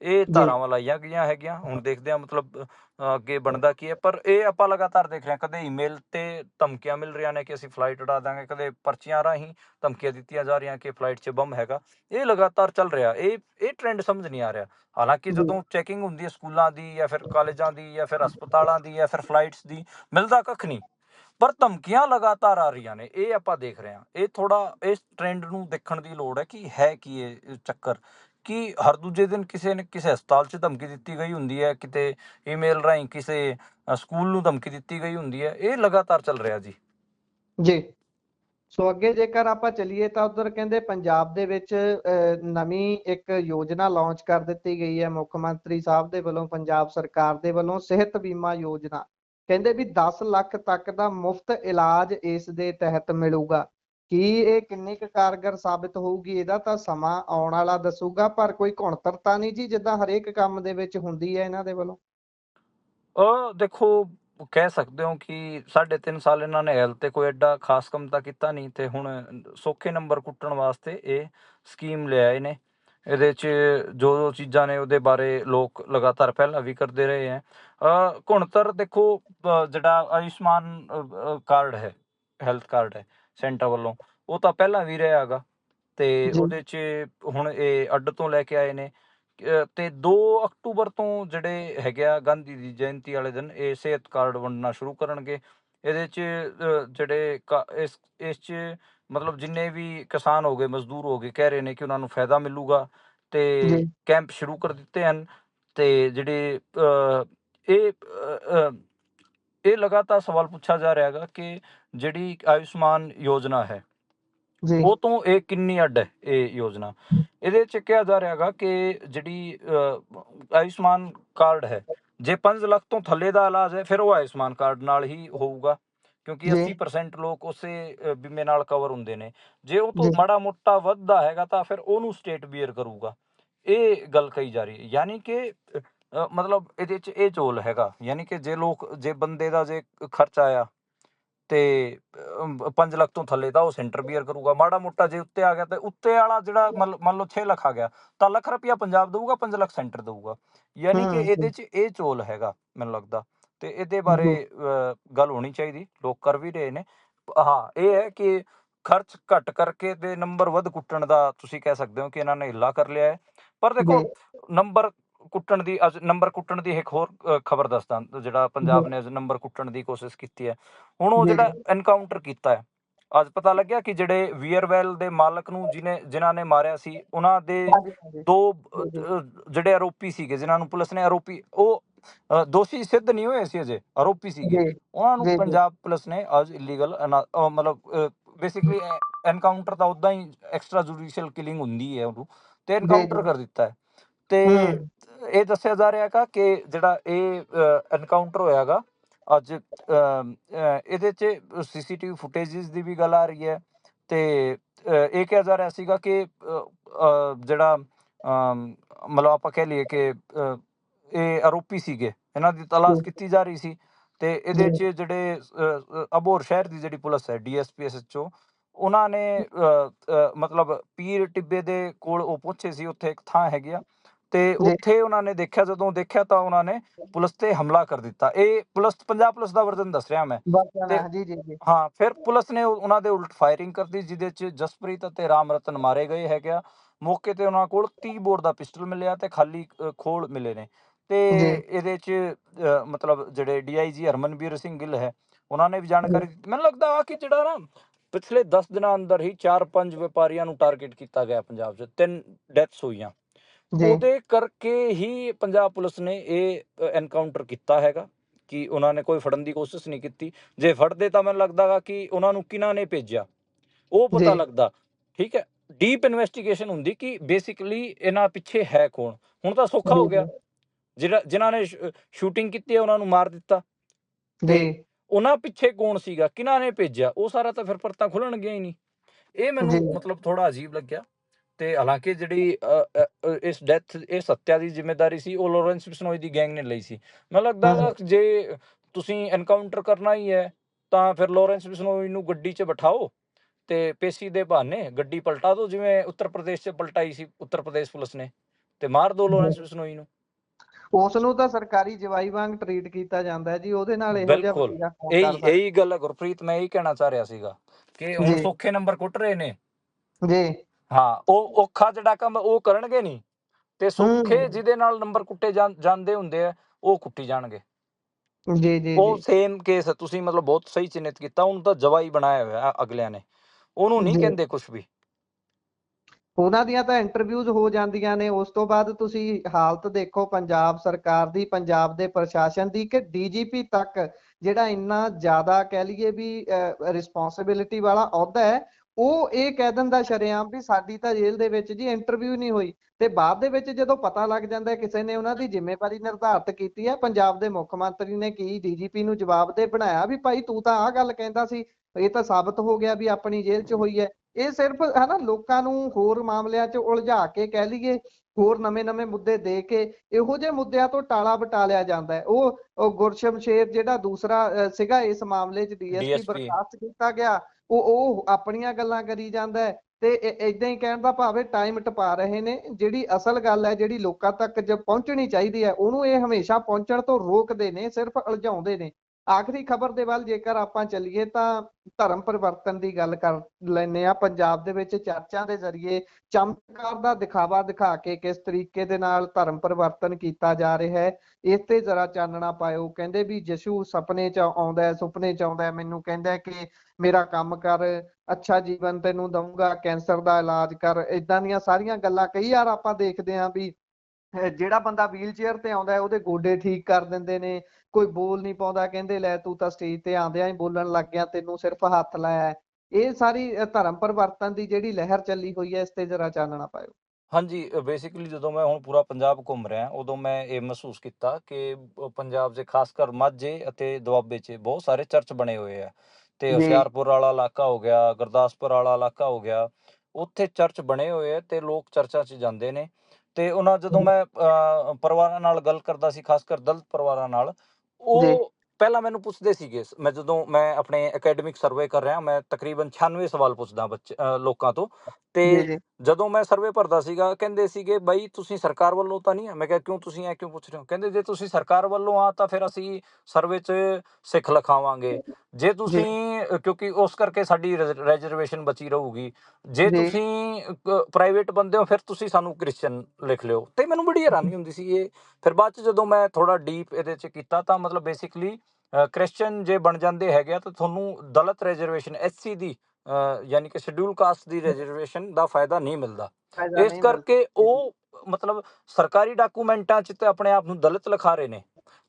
ਇਹ। ਧਾਰਾਵਾਂ ਲਾਈਆਂ ਗਈਆਂ ਹੈਗੀਆਂ। ਹੁਣ ਦੇਖਦੇ ਹਾਂ ਮਤਲਬ ਅੱਗੇ ਬਣਦਾ ਕੀ ਹੈ। ਪਰ ਇਹ ਆਪਾਂ ਲਗਾਤਾਰ ਦੇਖ ਰਹੇ ਹਾਂ ਕਦੇ ਈਮੇਲ ਤੇ ਧਮਕੀਆਂ ਮਿਲ ਰਹੀਆਂ ਨੇ ਕਿ ਅਸੀਂ ਫਲਾਈਟ ਉਡਾ ਦਾਂਗੇ ਕਦੇ ਪਰਚੀਆਂ ਰਾਹੀਂ ਧਮਕੀਆਂ ਦਿੱਤੀਆਂ ਜਾ ਰਹੀਆਂ ਕਿ ਫਲਾਈਟ 'ਚ ਬੰਮ ਹੈਗਾ। ਇਹ ਲਗਾਤਾਰ ਚੱਲ ਰਿਹਾ। ਇਹ ਇਹ ਟ੍ਰੈਂਡ ਸਮਝ ਨਹੀਂ ਆ ਰਿਹਾ। ਹਾਲਾਂਕਿ। ਜਦੋਂ ਚੈਕਿੰਗ ਹੁੰਦੀ ਹੈ ਸਕੂਲਾਂ ਦੀ ਜਾਂ ਫਿਰ ਕਾਲਜਾਂ ਦੀ ਜਾਂ ਫਿਰ ਹਸਪਤਾਲਾਂ ਦੀ ਜਾਂ ਫਿਰ ਫਲਾਈਟਸ ਦੀ ਮਿਲਦਾ ਕੱਖ ਨਹੀਂ। ਪਰ ਧਮਕੀਆਂ ਲਗਾਤਾਰ ਆ ਰਹੀਆਂ ਨੇ, ਇਹ ਆਪਾਂ ਦੇਖ ਰਹੇ ਹਾਂ। ਇਹ ਥੋੜਾ ਇਸ ਟ੍ਰੈਂਡ ਨੂੰ ਦੇਖਣ ਦੀ ਲੋੜ ਹੈ ਕਿ ਹੈ ਕੀ ਇਹ ਚੱਕਰ? ਕਿ ਹਰ ਦੂਜੇ ਦਿਨ ਕਿਸੇ ਨੇ, ਕਿਸੇ ਹਸਪਤਾਲ 'ਚ ਧਮਕੀ ਦਿੱਤੀ ਗਈ ਹੁੰਦੀ ਹੈ, ਕਿਤੇ ਈਮੇਲ ਰਾਹੀਂ ਕਿਸੇ ਸਕੂਲ ਨੂੰ ਧਮਕੀ ਦਿੱਤੀ ਗਈ ਹੁੰਦੀ ਹੈ, ਇਹ ਲਗਾਤਾਰ ਚੱਲ ਰਿਹਾ ਜੀ। ਜੀ। ਸੋ ਅੱਗੇ ਜੇਕਰ ਆਪਾਂ ਚਲੀਏ ਤਾਂ ਉਧਰ ਕਹਿੰਦੇ ਪੰਜਾਬ ਦੇ ਵਿੱਚ ਨਵੀਂ ਇੱਕ ਯੋਜਨਾ ਲਾਂਚ ਕਰ ਦਿੱਤੀ ਗਈ ਹੈ ਮੁੱਖ ਮੰਤਰੀ ਸਾਹਿਬ ਦੇ ਵੱਲੋਂ, ਪੰਜਾਬ ਸਰਕਾਰ ਦੇ ਵੱਲੋਂ ਸਿਹਤ ਬੀਮਾ ਯੋਜਨਾ। ਕਹਿੰਦੇ ਵੀ 10 ਲੱਖ ਤੱਕ ਦਾ ਮੁਫਤ ਇਲਾਜ ਇਸ ਦੇ ਤਹਿਤ ਮਿਲੂਗਾ। ਕੀ ਇਹ ਕਿੰਨੀ ਕੁ ਕਾਰਗਰ ਸਾਬਿਤ ਹੋਊਗੀ, ਇਹਦਾ ਤਾਂ ਸਮਾਂ ਆਉਣ ਵਾਲਾ ਦੱਸੂਗਾ, ਪਰ ਕੋਈ ਘੁਣਤਰਤਾ ਨਹੀਂ ਜੀ, ਜਿੱਦਾਂ ਹਰੇਕ ਕੰਮ ਦੇ ਵਿੱਚ ਹੁੰਦੀ ਹੈ ਇਹਨਾਂ ਦੇ ਵੱਲੋਂ? ਅ ਦੇਖੋ, ਕਹਿ ਸਕਦੇ ਹੋ ਕਿ ਸਾਢੇ ਤਿੰਨ ਸਾਲ ਇਹਨਾਂ ਨੇ ਹੈਲਥ ਤੇ ਕੋਈ ਐਡਾ ਖਾਸ ਕੰਮ ਤਾਂ ਕੀਤਾ ਨਹੀਂ, ਤੇ ਹੁਣ ਸੋਖੇ ਨੰਬਰ ਕੁੱਟਣ ਵਾਸਤੇ ਇਹ ਸਕੀਮ ਲਿਆਏ ਨੇ। ਇਹਦੇ 'ਚ ਜੋ ਜੋ ਚੀਜ਼ਾਂ ਨੇ ਉਹਦੇ ਬਾਰੇ ਲੋਕ ਲਗਾਤਾਰ ਪਹਿਲਾਂ ਵੀ ਕਰਦੇ ਰਹੇ ਹੈ। ਘੁਣਤਰ ਦੇਖੋ ਜਿਹੜਾ ਆਯੁਸ਼ਮਾਨ ਕਾਰਡ ਹੈ ਹੈਲਥ ਕਾਰਡ ਹੈ ਸੈਂਟਰ ਵੱਲੋਂ ਉਹ ਤਾਂ ਪਹਿਲਾਂ ਵੀ ਰਿਹਾ ਹੈਗਾ। ਤੇ। ਉਹਦੇ 'ਚ ਹੁਣ ਇਹ ਅੱਡ ਤੋਂ ਲੈ ਕੇ ਆਏ ਨੇ। ਤੇ 2 ਅਕਤੂਬਰ ਤੋਂ ਜਿਹੜੇ ਹੈਗੇ ਗਾਂਧੀ ਦੀ ਜਯੰਤੀ ਵਾਲੇ ਦਿਨ ਇਹ ਸਿਹਤ ਕਾਰਡ ਵੰਡਣਾ ਸ਼ੁਰੂ ਕਰਨਗੇ। ਇਹਦੇ 'ਚ ਜਿਹੜੇ ਇਸ ਇਸ 'ਚ ਮਤਲਬ ਜਿੰਨੇ ਵੀ ਕਿਸਾਨ ਹੋ ਗਏ ਮਜ਼ਦੂਰ ਹੋ ਗਏ ਕਹਿ ਰਹੇ ਨੇ ਕਿ ਉਹਨਾਂ ਨੂੰ ਫਾਇਦਾ ਮਿਲੂਗਾ ਤੇ। ਕੈਂਪ ਸ਼ੁਰੂ ਕਰ ਦਿੱਤੇ ਹਨ ਤੇ ਜਿਹੜੇ ਇਹ ਇਹ ਲਗਾਤਾਰ ਸਵਾਲ ਪੁੱਛਿਆ ਜਾ ਰਿਹਾ ਹੈਗਾ ਕਿ ਜਿਹੜੀ ਆਯੁਸ਼ਮਾਨ ਯੋਜਨਾ ਹੈ ਜੀ। ਉਹ ਤੋਂ ਇਹ ਕਿੰਨੀ ਅੱਡ ਹੈ ਇਹ ਯੋਜਨਾ? ਇਹਦੇ ਚ ਕਿਹਾ ਜਾ ਰਿਹਾ ਹੈਗਾ ਕਿ ਜਿਹੜੀ ਆਯੁਸ਼ਮਾਨ ਕਾਰਡ ਹੈ ਜੇ 5 ਲੱਖ ਤੋਂ ਥੱਲੇ ਦਾ ਇਲਾਜ ਹੈ ਫਿਰ ਉਹ ਆਯੁਸ਼ਮਾਨ ਕਾਰਡ ਨਾਲ ਹੀ ਹੋਊਗਾ। ਕਿਉਂਕਿ ਜੀ। 80% ਲੋਕ ਉਸੇ ਬੀਮੇ ਨਾਲ ਕਵਰ ਹੁੰਦੇ ਨੇ। ਜੇ ਉਹ ਤੋਂ। ਮਾੜਾ ਮੋਟਾ ਵੱਧਦਾ ਹੈਗਾ ਤਾਂ ਫਿਰ ਉਹਨੂੰ ਸਟੇਟ ਬੀਅਰ ਕਰੂਗਾ। ਇਹ ਗੱਲ ਕਹੀ ਜਾ ਰਹੀ ਹੈ। ਯਾਨੀ ਕਿ ਮਤਲਬ ਇਹਦੇ ਚ ਇਹ ਝੋਲ ਹੈਗਾ। ਯਾਨੀ ਕਿ ਜੇ ਲੋਕ ਜੇ ਬੰਦੇ ਦਾ ਜੇ ਖਰਚ ਆਇਆ ਤੇ 5 ਲੱਖ ਤੋਂ ਥੱਲੇ ਤਾਂ ਉਹ ਸੈਂਟਰ ਬੀਅਰ ਕਰੂਗਾ। ਮਾੜਾ ਮੋਟਾ ਜੇ ਉੱਤੇ ਆ ਗਿਆ ਤੇ ਉੱਤੇ ਵਾਲਾ ਜਿਹੜਾ ਮੰਨ ਲਓ 6 ਲੱਖ ਆ ਗਿਆ ਤਾਂ ਲੱਖ ਰੁਪਇਆ ਪੰਜਾਬ ਦੇਊਗਾ 5 ਲੱਖ ਸੈਂਟਰ ਦੇਊਗਾ। ਯਾਨੀ ਕਿ ਇਹਦੇ 'ਚ ਇਹ ਝੋਲ ਹੈਗਾ ਮੈਨੂੰ ਲੱਗਦਾ। ਤੇ ਇਹਦੇ ਬਾਰੇ ਗੱਲ ਹੋਣੀ ਚਾਹੀਦੀ ਲੋਕ ਕਰ ਵੀ ਰਹੇ ਨੇ ਹਾਂ ਇਹ ਹੈ ਕਿ ਖਰਚ ਘੱਟ ਕਰਕੇ ਤੇ ਨੰਬਰ ਵੱਧ ਕੁੱਟਣ ਦਾ ਤੁਸੀਂ ਕਹਿ ਸਕਦੇ ਹੋ ਕਿ ਇਹਨਾਂ ਨੇ ਹਿੱਲਾ ਕਰ ਲਿਆ ਹੈ ਪਰ ਦੇਖੋ। ਨੰਬਰ ਕੁੱਟਣ ਦੀ ਅੱਜ ਨੰਬਰ ਕੁੱਟਣ ਦੀ ਇੱਕ ਹੋਰ ਖਬਰ ਦੱਸਦਾ ਜਿਹੜਾ ਪੰਜਾਬ ਨੇ ਅੱਜ ਨੰਬਰ ਕੁੱਟਣ ਦੀ ਕੋਸ਼ਿਸ਼ ਕੀਤੀ ਹੈ ਹੁਣ ਉਹ ਜਿਹੜਾ। ਐਨਕਾਊਂਟਰ ਕੀਤਾ ਹੈ ਅੱਜ ਪਤਾ ਲੱਗਿਆ ਕਿ ਜਿਹੜੇ ਵੀਅਰਵੈਲ ਦੇ ਮਾਲਕ ਨੂੰ ਜਿਨੇ ਜਿਨ੍ਹਾਂ ਨੇ ਮਾਰਿਆ ਸੀ ਉਹਨਾਂ ਦੇ। ਦੋ ਜਿਹੜੇ ਆਰੋਪੀ ਸੀਗੇ ਜਿਨ੍ਹਾਂ ਨੂੰ ਪੁਲਿਸ ਨੇ ਆਰੋਪੀ ਉਹ ਦੋਸ਼ੀ ਸਿੱਧ ਨਹੀਂ ਹੋਏ ਸੀ ਅਜੇ ਆਰੋਪੀ ਸੀਗੇ ਉਹਨਾਂ ਨੂੰ। ਪੰਜਾਬ ਪੁਲਿਸ ਨੇ ਅੱਜ ਇਲੀਗਲ ਮਤਲਬ ਬੇਸਿਕਲੀ ਐਨਕਾਊਂਟਰ ਤਾਂ ਉਦਾਂ ਹੀ ਐਕਸਟਰਾ ਜੁਡੀਸ਼ੀਅਲ ਕਿਲਿੰਗ ਹੁੰਦੀ ਹੈ ਉਹਨੂੰ ਤੇ ਐਨਕਾਊਂਟਰ ਕਰ ਦਿੱਤਾ ਹੈ ਤੇ। ਇਹ ਦੱਸਿਆ ਜਾ ਰਿਹਾ ਹੈਗਾ ਕਿ ਜਿਹੜਾ ਇਹ ਐਨਕਾਊਂਟਰ ਹੋਇਆਗਾ ਅੱਜ ਇਹਦੇ 'ਚ ਸੀਸੀਟੀਵੀ ਫੁਟੇਜਸ ਦੀ ਵੀ ਗੱਲ ਆ ਰਹੀ ਹੈ ਤੇ ਇਹ ਕਿਹਾ ਜਾ ਰਿਹਾ ਸੀਗਾ ਕਿ ਜਿਹੜਾ ਮਤਲਬ ਆਪਾਂ ਕਹਿ ਲਈਏ ਕਿ ਇਹ ਆਰੋਪੀ ਸੀਗੇ। ਇਹਨਾਂ ਦੀ ਤਲਾਸ਼। ਕੀਤੀ ਜਾ ਰਹੀ ਸੀ ਤੇ ਇਹਦੇ। 'ਚ ਜਿਹੜੇ ਅ, ਅ, ਅਬੋਹਰ ਸ਼ਹਿਰ ਦੀ ਜਿਹੜੀ ਪੁਲਿਸ ਹੈ ਡੀਐਸਪੀ ਐਸਐਚਓ ਉਹਨਾਂ ਨੇ ਮਤਲਬ ਪੀਰ ਟਿੱਬੇ ਦੇ ਕੋਲ ਉਹ ਪਹੁੰਚੇ ਸੀ ਉੱਥੇ ਇੱਕ ਥਾਂ ਹੈਗੀ ਆ ਤੇ। ਉੱਥੇ ਉਹਨਾਂ ਨੇ ਦੇਖਿਆ ਜਦੋਂ ਦੇਖਿਆ ਤਾਂ ਉਹਨਾਂ ਨੇ ਪੁਲਿਸ ਤੇ ਹਮਲਾ ਕਰ ਦਿੱਤਾ। ਇਹ ਪੁਲਿਸ ਪੰਜਾਬ ਪੁਲਿਸ ਦਾ ਵਰਜ਼ਨ ਦੱਸ ਰਿਹਾ ਮੈਂ। ਹੈ ਜੀ ਜੀ ਜੀ। ਹਾਂ ਫਿਰ ਪੁਲਿਸ ਨੇ ਉਹ- ਉਹਨਾਂ ਦੇ ਉਲਟ ਫਾਇਰਿੰਗ ਕਰਤੀ ਜਿਹਦੇ 'ਚ ਜਸਪ੍ਰੀਤ ਅਤੇ ਰਾਮ ਰਤਨ ਮਾਰੇ ਗਏ ਹੈਗੇ ਆ। ਮੌਕੇ ਤੇ ਉਹਨਾਂ ਕੋਲ 30 ਬੋਰ ਦਾ ਪਿਸਟਲ ਮਿਲਿਆ ਤੇ ਖਾਲੀ ਖੋਲ ਮਿਲੇ ਨੇ। ਤੇ ਜੀ। ਇਹਦੇ 'ਚ ਅ, ਮਤਲਬ ਜਿਹੜੇ ਡੀਆਈਜੀ ਹਰਮਨਵੀਰ ਸਿੰਘ ਗਿੱਲ ਹੈ ਉਹਨਾਂ ਨੇ ਵੀ ਜਾਣਕਾਰੀ ਮੈਨੂੰ ਲੱਗਦਾ ਵਾ ਕਿ ਜਿਹੜਾ ਨਾ ਪਿਛਲੇ 10 ਦਿਨਾਂ ਅੰਦਰ ਹੀ 4-5 ਵਪਾਰੀਆਂ ਨੂੰ ਟਾਰਗੇਟ ਕੀਤਾ ਗਿਆ ਪੰਜਾਬ 'ਚ ਤਿੰਨ ਡੈਥਸ ਹੋਈਆਂ। ਜੀ। ਉਹਦੇ ਕਰਕੇ ਹੀ ਪੰਜਾਬ ਪੁਲਿਸ ਨੇ ਇਹ ਐਨਕਾਊਂਟਰ ਕੀਤਾ ਹੈਗਾ ਕਿ ਉਹਨਾਂ ਨੇ ਕੋਈ ਫੜਨ ਦੀ ਕੋਸ਼ਿਸ਼ ਨਹੀਂ ਕੀਤੀ। ਜੇ ਫੜਦੇ ਤਾਂ ਮੈਨੂੰ ਲੱਗਦਾਗਾ ਕਿ ਉਹਨਾਂ ਨੂੰ ਕਿਹਨਾਂ ਨੇ ਭੇਜਿਆ? ਉਹ ਪਤਾ ਜੀ। ਲੱਗਦਾ ਠੀਕ ਹੈ? ਡੀਪ ਇਨਵੈਸਟੀਗੇਸ਼ਨ ਹੁੰਦੀ ਕਿ ਬੇਸਿਕਲੀ ਇਹਨਾਂ ਪਿੱਛੇ ਹੈ ਕੌਣ? ਹੁਣ ਤਾਂ ਸੌਖਾ ਹੋ ਗਿਆ। ਜਿਹੜਾ ਜਿਨ੍ਹਾਂ ਨੇ ਸ਼ੂਟਿੰਗ ਕੀਤੀ ਹੈ ਉਹਨਾਂ ਨੂੰ ਮਾਰ ਦਿੱਤਾ। ਜੀ। ਉਹਨਾਂ ਪਿੱਛੇ ਕੌਣ ਸੀਗਾ? ਕਿਹਨਾਂ ਨੇ ਭੇਜਿਆ? ਉਹ ਸਾਰਾ ਤਾਂ ਫਿਰ ਪਰਤਾਂ ਖੁੱਲਣਗੀਆਂ ਹੀ ਨਹੀਂ। ਇਹ ਮੈਨੂੰ। ਮਤਲਬ ਥੋੜਾ ਅਜੀਬ ਲੱਗਿਆ। ਤੇ ਹਾਲਾਂਕਿ ਜਿਹੜੀ ਇਸ ਡੈਥ ਇਸ ਹੱਤਿਆ ਦੀ ਜ਼ਿੰਮੇਵਾਰੀ ਸੀ ਉਹ ਲੋਰੈਂਸ ਬਿਸ਼ਨੋਈ ਦੀ ਗੈਂਗ ਨੇ ਲਈ ਸੀ। ਮੈਨੂੰ ਲੱਗਦਾ ਜੇ ਤੁਸੀਂ ਐਨਕਾਊਂਟਰ ਕਰਨਾ ਹੀ ਹੈ ਤਾਂ ਫਿਰ ਲੋਰੈਂਸ ਬਿਸ਼ਨੋਈ ਨੂੰ ਗੱਡੀ 'ਚ ਬਿਠਾਓ ਤੇ ਪੇਸ਼ੀ ਦੇ ਬਹਾਨੇ ਗੱਡੀ ਪਲਟਾ ਦਿਓ ਜਿਵੇਂ ਉੱਤਰ ਪ੍ਰਦੇਸ਼ 'ਚ ਪਲਟਾਈ ਸੀ ਉੱਤਰ ਪ੍ਰਦੇਸ਼ ਪੁਲਿਸ ਨੇ। ਤੇ ਮਾਰ ਦਿਓ ਲੋਰੈਂਸ ਬਿਸ਼ਨੋਈ ਨੂੰ। ਉਸ ਨੂੰ ਤਾਂ ਸਰਕਾਰੀ ਜਵਾਈ ਵਾਂਗ ਟਰੀਟ ਕੀਤਾ ਜਾਂਦਾ ਹੈ ਜੀ ਉਹਦੇ ਨਾਲ ਇਹੋ ਜਿਹਾ ਬਿਲਕੁਲ। ਵਤੀਰਾ ਕੌਣ ਇਹੀ ਸਕਦਾ? ਇਹੀ ਗੱਲ ਹੈ ਗੁਰਪ੍ਰੀਤ ਮੈਂ ਇਹੀ ਕਹਿਣਾ ਚਾਹ ਰਿਹਾ ਸੀਗਾ ਕਿ ਹੁਣ ਜੀ। ਸੌਖੇ ਨੰਬਰ ਕੁੱਟ ਰਹੇ ਨੇ ਜੀ ਹਾਂ ਉਹ ਔਖਾ ਜਿਹੜਾ ਕੰਮ ਉਹ ਕਰਨਗੇ ਨਹੀਂ ਤੇ ਸੌਖੇ ਹੂੰ। ਜਿਹਦੇ ਨਾਲ ਨੰਬਰ ਕੁੱਟੇ ਜਾਂ- ਜਾਂਦੇ ਹੁੰਦੇ ਆ ਉਹ ਕੁੱਟੀ ਜਾਣਗੇ ਜੀ ਜੀ ਉਹ ਜੀ ਸੇਮ ਕੇਸ ਤੁਸੀਂ ਮਤਲਬ ਬਹੁਤ ਸਹੀ ਚਿੰਨ੍ਹਿਤ ਕੀਤਾ ਉਹਨੂੰ ਤਾਂ ਜਵਾਈ ਬਣਾਇਆ ਹੋਇਆ ਹੈ ਅਗਲਿਆਂ ਨੇ ਉਹਨੂੰ ਨਹੀਂ ਜੀ। ਕਹਿੰਦੇ ਕੁਝ ਵੀ ਉਹਨਾਂ ਦੀਆਂ ਤਾਂ ਇੰਟਰਵਿਊਜ਼ ਹੋ ਜਾਂਦੀਆਂ ਨੇ, ਉਸ ਤੋਂ ਬਾਅਦ ਤੁਸੀਂ ਹਾਲਤ ਦੇਖੋ ਪੰਜਾਬ ਸਰਕਾਰ ਦੀ, ਪੰਜਾਬ ਦੇ ਪ੍ਰਸ਼ਾਸਨ ਦੀ ਕਿ ਡੀਜੀਪੀ ਤੱਕ ਜਿਹੜਾ ਇੰਨਾ ਜ਼ਿਆਦਾ ਕਹਿ ਲਈਏ ਵੀ ਰਿਸਪੌਂਸਿਬਿਲਿਟੀ ਵਾਲਾ ਅਹੁਦਾ ਹੈ, ਉਹ ਇਹ ਕਹਿ ਦਿੰਦਾ ਸ਼ਰੇਆਮ ਵੀ ਸਾਡੀ ਤਾਂ ਜੇਲ੍ਹ ਦੇ ਵਿੱਚ ਜੀ ਇੰਟਰਵਿਊ ਨਹੀਂ ਹੋਈ ਤੇ ਬਾਅਦ ਦੇ ਵਿੱਚ ਜਦੋਂ ਪਤਾ ਲੱਗ ਜਾਂਦਾ ਕਿਸੇ ਨੇ ਉਹਨਾਂ ਦੀ ਜ਼ਿੰਮੇਵਾਰੀ ਨਿਰਧਾਰਤ ਕੀਤੀ ਹੈ, ਪੰਜਾਬ ਦੇ ਮੁੱਖ ਮੰਤਰੀ ਨੇ ਕੀ ਡੀਜੀਪੀ ਨੂੰ ਜਵਾਬ ਦੇ ਬਣਾਇਆ ਵੀ ਭਾਈ ਤੂੰ ਤਾਂ ਆਹ ਗੱਲ ਕਹਿੰਦਾ ਸੀ, ਇਹ ਤਾਂ ਸਾਬਤ ਹੋ ਗਿਆ ਵੀ ਆਪਣੀ ਜੇਲ੍ਹ 'ਚ ਹੋਈ ਹੈ। ਇਹ ਸਿਰਫ ਹਨਾ ਲੋਕਾਂ ਨੂੰ ਹੋਰ ਮਾਮਲਿਆਂ 'ਚ ਉਲਝਾ ਕੇ ਕਹਿ ਲਈਏ ਹੋਰ ਨਵੇਂ-ਨਵੇਂ ਮੁੱਦੇ ਦੇ ਕੇ ਇਹੋ ਜਿਹੇ ਮੁੱਦਿਆਂ ਤੋਂ ਟਾਲਾ ਬਟਾਲਿਆ ਜਾਂਦਾ ਹੈ। ਉਹ ਗੁਰਸ਼ਮਸ਼ੇਰ ਜਿਹੜਾ ਦੂਸਰਾ ਸੀਗਾ ਇਸ ਮਾਮਲੇ 'ਚ ਡੀਐਸਪੀ ਬਰਖਾਸਤ ਕੀਤਾ ਗਿਆ ਉਹ ਉਹ ਆਪਣੀਆਂ ਗੱਲਾਂ ਕਰੀ ਜਾਂਦਾ ਹੈ ਤੇ ਇਦਾਂ ਹੀ ਕਹਿਣ ਦਾ ਭਾਵ ਹੈ ਟਾਈਮ ਟਪਾ ਰਹੇ ਨੇ ਜਿਹੜੀ ਅਸਲ ਗੱਲ ਹੈ ਜਿਹੜੀ ਲੋਕਾਂ ਤੱਕ ਜੇ ਪਹੁੰਚਣੀ ਚਾਹੀਦੀ ਹੈ ਉਹਨੂੰ ਇਹ ਹਮੇਸ਼ਾ ਪਹੁੰਚਣ ਤੋਂ ਰੋਕਦੇ ਨੇ ਸਿਰਫ ਉਲਝਾਉਂਦੇ ਨੇ। ਆਖਰੀ ਖਬਰ ਦੇ ਵੱਲ ਜੇਕਰ ਆਪਾਂ ਚੱਲੀਏ ਤਾਂ ਧਰਮ ਪਰਿਵਰਤਨ ਦੀ ਗੱਲ ਕਰ ਲੈਨੇ ਆ ਪੰਜਾਬ ਦੇ ਵਿੱਚ ਚਰਚਾਂ ਦੇ ਜ਼ਰੀਏ ਚਮਤਕਾਰ ਦਾ ਦਿਖਾਵਾ ਦਿਖਾ ਕੇ ਕਿਸ ਤਰੀਕੇ ਦੇ ਨਾਲ ਧਰਮ ਪਰਿਵਰਤਨ ਕੀਤਾ ਜਾ ਰਿਹਾ ਹੈ, ਇਸ ਤੇ ਜ਼ਰਾ ਚਾਨਣਾ ਪਾਇਓ। ਕਹਿੰਦੇ ਵੀ ਯਿਸੂ ਸੁਪਨੇ 'ਚ ਆਉਂਦਾ ਸੁਪਨੇ 'ਚ ਆਉਂਦਾ ਮੈਨੂੰ ਕਹਿੰਦਾ ਕਿ ਮੇਰਾ ਕੰਮ ਕਰ, ਅੱਛਾ ਜੀਵਨ ਤੈਨੂੰ ਦਊਂਗਾ, ਕੈਂਸਰ ਦਾ ਇਲਾਜ ਕਰ। ਇਦਾਂ ਦੀਆਂ ਸਾਰੀਆਂ ਗੱਲਾਂ ਕਈ ਵਾਰ ਆਪਾਂ ਦੇਖਦੇ ਆਂ ਵੀ ਜਿਹੜਾ ਬੰਦਾ ਵੀਲ ਚੇਅਰ ਤੇ ਆਉਂਦਾ ਉਹਦੇ ਗੋਡੇ ਠੀਕ ਕਰ ਦਿੰਦੇ ਨੇ। ਕੋਈ ਬੋਲ ਨਹੀਂ ਪਾਉਂਦਾ ਕਹਿੰਦੇ ਲੈ ਤੂੰ ਤਾਂ ਸਟੇਜ ਤੇ ਆਂਦਿਆਂ ਹੀ ਬੋਲਣ ਲੱਗ ਗਿਆ ਤੈਨੂੰ ਸਿਰਫ ਹੱਥ ਲਾਇਆ। ਇਹ ਸਾਰੀ ਧਰਮ ਪਰਿਵਰਤਨ ਦੀ ਜਿਹੜੀ ਲਹਿਰ ਚੱਲੀ ਹੋਈ ਹੈ ਇਸ ਤੇ ਜਰਾ ਚਾਨਣਾ ਪਾਇਓ ਹਾਂਜੀ ਬੇਸਿਕਲੀ ਜਦੋਂ ਮੈਂ ਹੁਣ ਪੂਰਾ ਪੰਜਾਬ ਘੁੰਮ ਰਿਹਾ ਉਦੋਂ ਮੈਂ ਇਹ ਮਹਿਸੂਸ ਕੀਤਾ ਕਿ ਪੰਜਾਬ 'ਚ ਖਾਸ ਕਰ ਮਾਝੇ ਅਤੇ ਦੁਆਬੇ 'ਚ ਬਹੁਤ ਸਾਰੇ ਚਰਚ ਬਣੇ ਹੋਏ ਆ ਤੇ। ਹੁਸ਼ਿਆਰਪੁਰ ਵਾਲਾ ਇਲਾਕਾ ਹੋ ਗਿਆ ਗੁਰਦਾਸਪੁਰ ਵਾਲਾ ਇਲਾਕਾ ਹੋ ਗਿਆ ਉੱਥੇ ਚਰਚ ਬਣੇ ਹੋਏ ਆ ਤੇ ਲੋਕ ਚਰਚਾਂ 'ਚ ਜਾਂਦੇ ਨੇ ਤੇ ਉਹਨਾਂ ਜਦੋਂ ਮੈਂ ਪਰਿਵਾਰਾਂ ਨਾਲ ਗੱਲ ਕਰਦਾ ਸੀ ਖਾਸ ਕਰ ਦਲਿਤ ਪਰਿਵਾਰਾਂ ਨਾਲ ਉਹ ਪਹਿਲਾਂ ਮੈਨੂੰ ਪੁੱਛਦੇ ਸੀਗੇ ਮੈਂ ਜਦੋਂ ਮੈਂ ਆਪਣੇ ਅਕੈਡਮਿਕ ਸਰਵੇ ਕਰ ਰਿਹਾ ਮੈਂ ਤਕਰੀਬਨ 96 ਸਵਾਲ ਪੁੱਛਦਾ ਬੱਚੇ ਲੋਕਾਂ ਤੋਂ। ਤੇ ਜਦੋਂ ਮੈਂ ਸਰਵੇ ਭਰਦਾ ਸੀਗਾ ਕਹਿੰਦੇ ਸੀਗੇ ਬਾਈ ਤੁਸੀਂ ਸਰਕਾਰ ਵੱਲੋਂ ਤਾਂ ਨਹੀਂ ਆ? ਮੈਂ ਕਿਹਾ ਕਿਉਂ ਤੁਸੀਂ ਐ ਕਿਉਂ ਪੁੱਛ ਰਹੇ ਹੋ? ਕਹਿੰਦੇ ਜੇ ਤੁਸੀਂ ਸਰਕਾਰ ਵੱਲੋਂ ਆ ਤਾਂ ਫਿਰ ਅਸੀਂ ਸਰਵੇ 'ਚ ਸਿੱਖ ਲਿਖਾਵਾਂਗੇ। ਜੇ ਤੁਸੀਂ ਕਿਉਂਕਿ ਉਸ ਕਰਕੇ ਸਾਡੀ ਰਿਜ਼ਰਵੇਸ਼ਨ ਬਚੀ ਰਹੂਗੀ। ਜੇ ਜੀ। ਤੁਸੀਂ ਪ੍ਰਾਈਵੇਟ ਬੰਦੇ ਹੋ ਫਿਰ ਤੁਸੀਂ ਸਾਨੂੰ ਕ੍ਰਿਸਚੀਅਨ ਲਿਖ ਲਿਓ। ਤੇ ਮੈਨੂੰ ਬੜੀ ਹੈਰਾਨੀ ਹੁੰਦੀ ਸੀ ਇਹ। ਫਿਰ ਬਾਅਦ 'ਚ ਜਦੋਂ ਮੈਂ ਥੋੜਾ ਡੀਪ ਇਹਦੇ 'ਚ ਕੀਤਾ ਤਾਂ ਮਤਲਬ ਬੇਸਿਕਲੀ ਕ੍ਰਿਸਚੀਅਨ ਜੇ ਬਣ ਜਾਂਦੇ ਹੈਗੇ ਆ ਤਾਂ ਤੁਹਾਨੂੰ ਦਲਿਤ ਰਿਜ਼ਰਵੇਸ਼ਨ ਐਸਸੀ ਦੀ ਯਾਨੀ ਕਿ ਸ਼ਡਿਊਲ ਕਾਸਟ ਦੀ ਰਿਜ਼ਰਵੇਸ਼ਨ ਦਾ ਫਾਇਦਾ ਨਹੀਂ ਮਿਲਦਾ ਇਸ ਕਰਕੇ। ਉਹ ਮਤਲਬ ਸਰਕਾਰੀ ਡਾਕੂਮੈਂਟਾਂ 'ਚ ਤੇ ਆਪਣੇ ਆਪ ਨੂੰ ਦਲਿਤ ਲਿਖਾ ਰਹੇ ਨੇ